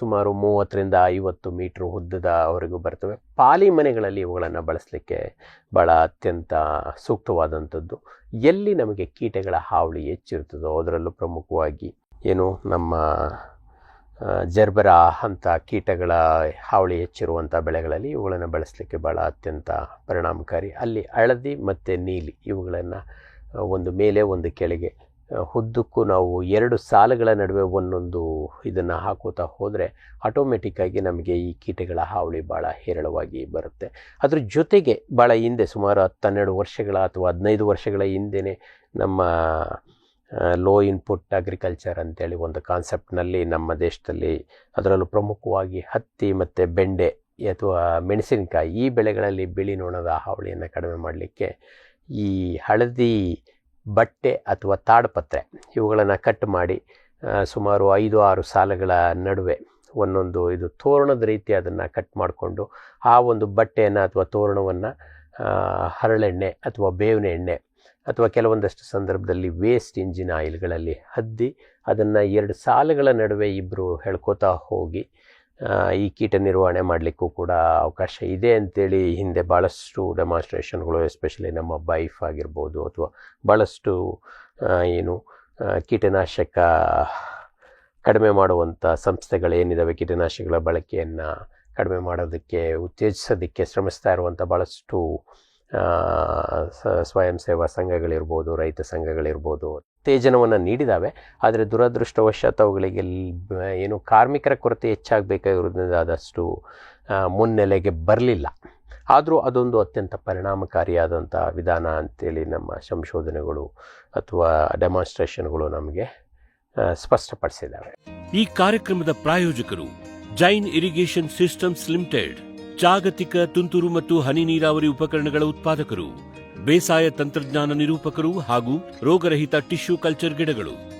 ಸುಮಾರು ಮೂವತ್ತರಿಂದ ಐವತ್ತು ಮೀಟ್ರ್ ಉದ್ದದವರೆಗೂ ಬರ್ತವೆ. ಪಾಲಿ ಮನೆಗಳಲ್ಲಿ ಇವುಗಳನ್ನು ಬಳಸಲಿಕ್ಕೆ ಭಾಳ ಅತ್ಯಂತ ಸೂಕ್ತವಾದಂಥದ್ದು. ಎಲ್ಲಿ ನಮಗೆ ಕೀಟಗಳ ಹಾವಳಿ ಹೆಚ್ಚಿರ್ತದೋ ಅದರಲ್ಲೂ ಪ್ರಮುಖವಾಗಿ ಏನು ನಮ್ಮ ಜರ್ಬರ ಅಂಥ ಕೀಟಗಳ ಹಾವಳಿ ಹೆಚ್ಚಿರುವಂಥ ಬೆಳೆಗಳಲ್ಲಿ ಇವುಗಳನ್ನು ಬಳಸಲಿಕ್ಕೆ ಭಾಳ ಅತ್ಯಂತ ಪರಿಣಾಮಕಾರಿ. ಅಲ್ಲಿ ಹಳದಿ ಮತ್ತು ನೀಲಿ ಇವುಗಳನ್ನು ಒಂದು ಮೇಲೆ, ಒಂದು ಕೆಳಗೆ. ಉದ್ದಕ್ಕೂ ನಾವು ಎರಡು ಸಾಲುಗಳ ನಡುವೆ ಒಂದೊಂದು ಇದನ್ನು ಹಾಕೋತಾ ಹೋದರೆ ಆಟೋಮೆಟಿಕ್ಕಾಗಿ ನಮಗೆ ಈ ಕೀಟಗಳ ಹಾವಳಿ ಭಾಳ ಹೇರಳವಾಗಿ ಬರುತ್ತೆ. ಅದ್ರ ಜೊತೆಗೆ ಭಾಳ ಹಿಂದೆ, ಸುಮಾರು ಹತ್ತನ್ನೆರಡು ವರ್ಷಗಳ ಅಥವಾ ಹದಿನೈದು ವರ್ಷಗಳ ಹಿಂದೆಯೇ ನಮ್ಮ ಲೋ ಇನ್ಪುಟ್ ಅಗ್ರಿಕಲ್ಚರ್ ಅಂತೇಳಿ ಒಂದು ಕಾನ್ಸೆಪ್ಟ್ನಲ್ಲಿ ನಮ್ಮ ದೇಶದಲ್ಲಿ ಅದರಲ್ಲೂ ಪ್ರಮುಖವಾಗಿ ಹತ್ತಿ ಮತ್ತು ಬೆಂಡೆ ಅಥವಾ ಮೆಣಸಿನಕಾಯಿ ಈ ಬೆಳೆಗಳಲ್ಲಿ ಬಿಳಿ ನೋಣದ ಹಾವಳಿಯನ್ನು ಕಡಿಮೆ ಮಾಡಲಿಕ್ಕೆ ಈ ಹಳದಿ ಬಟ್ಟೆ ಅಥವಾ ತಾಡಪತ್ರೆ ಇವುಗಳನ್ನು ಕಟ್ ಮಾಡಿ ಸುಮಾರು ಐದು ಆರು ಸಾಲುಗಳ ನಡುವೆ ಒಂದೊಂದು ಇದು ತೋರಣದ ರೀತಿ ಅದನ್ನು ಕಟ್ ಮಾಡಿಕೊಂಡು ಆ ಒಂದು ಬಟ್ಟೆಯನ್ನು ಅಥವಾ ತೋರಣವನ್ನು ಹರಳೆಣ್ಣೆ ಅಥವಾ ಬೇವಿನ ಎಣ್ಣೆ ಅಥವಾ ಕೆಲವೊಂದಷ್ಟು ಸಂದರ್ಭದಲ್ಲಿ ವೇಸ್ಟ್ ಇಂಜಿನ್ ಆಯಿಲ್ಗಳಲ್ಲಿ ಹದ್ದಿ ಅದನ್ನು ಎರಡು ಸಾಲುಗಳ ನಡುವೆ ಇಬ್ಬರು ಹೇಳ್ಕೋತಾ ಹೋಗಿ ಈ ಕೀಟ ನಿರ್ವಹಣೆ ಮಾಡಲಿಕ್ಕೂ ಕೂಡ ಅವಕಾಶ ಇದೆ ಅಂತೇಳಿ ಹಿಂದೆ ಭಾಳಷ್ಟು ಡೆಮಾನ್ಸ್ಟ್ರೇಷನ್ಗಳು ಎಸ್ಪೆಷಲಿ ನಮ್ಮ ಬೈಫ್ ಆಗಿರ್ಬೋದು ಅಥವಾ ಭಾಳಷ್ಟು ಏನು ಕೀಟನಾಶಕ ಕಡಿಮೆ ಮಾಡುವಂಥ ಸಂಸ್ಥೆಗಳೇನಿದ್ದಾವೆ ಕೀಟನಾಶಕಗಳ ಬಳಕೆಯನ್ನು ಕಡಿಮೆ ಮಾಡೋದಕ್ಕೆ, ಉತ್ತೇಜಿಸೋದಕ್ಕೆ ಶ್ರಮಿಸ್ತಾ ಇರುವಂಥ ಭಾಳಷ್ಟು ಸ್ವಯಂ ಸೇವಾ ಸಂಘಗಳಿರ್ಬೋದು, ರೈತ ಸಂಘಗಳಿರ್ಬೋದು, ಉತ್ತೇಜನವನ್ನು ನೀಡಿದ್ದಾವೆ ಆದರೆ ದುರದೃಷ್ಟವಶಾತ್ ಅವುಗಳಿಗೆ ಏನು ಕಾರ್ಮಿಕರ ಕೊರತೆ ಹೆಚ್ಚಾಗಬೇಕಾಗಿರೋದ್ರಿಂದ ಆದಷ್ಟು ಮುನ್ನೆಲೆಗೆ ಬರಲಿಲ್ಲ. ಆದರೂ ಅದೊಂದು ಅತ್ಯಂತ ಪರಿಣಾಮಕಾರಿಯಾದಂಥ ವಿಧಾನ ಅಂತೇಳಿ ನಮ್ಮ ಸಂಶೋಧನೆಗಳು ಅಥವಾ ಡೆಮಾನ್ಸ್ಟ್ರೇಷನ್ಗಳು ನಮಗೆ ಸ್ಪಷ್ಟಪಡಿಸಿದ್ದಾವೆ. ಈ ಕಾರ್ಯಕ್ರಮದ ಪ್ರಾಯೋಜಕರು ಜೈನ್ ಇರಿಗೇಷನ್ ಸಿಸ್ಟಮ್ಸ್ ಲಿಮಿಟೆಡ್. ಜಾಗತಿಕ ತುಂತುರು ಮತ್ತು ಹನಿ ನೀರಾವರಿ ಉಪಕರಣಗಳ ಉತ್ಪಾದಕರು, ಬೇಸಾಯ ತಂತ್ರಜ್ಞಾನ ನಿರೂಪಕರು ಹಾಗೂ ರೋಗರಹಿತ ಟಿಶ್ಯೂ ಕಲ್ಚರ್ ಗಿಡಗಳು.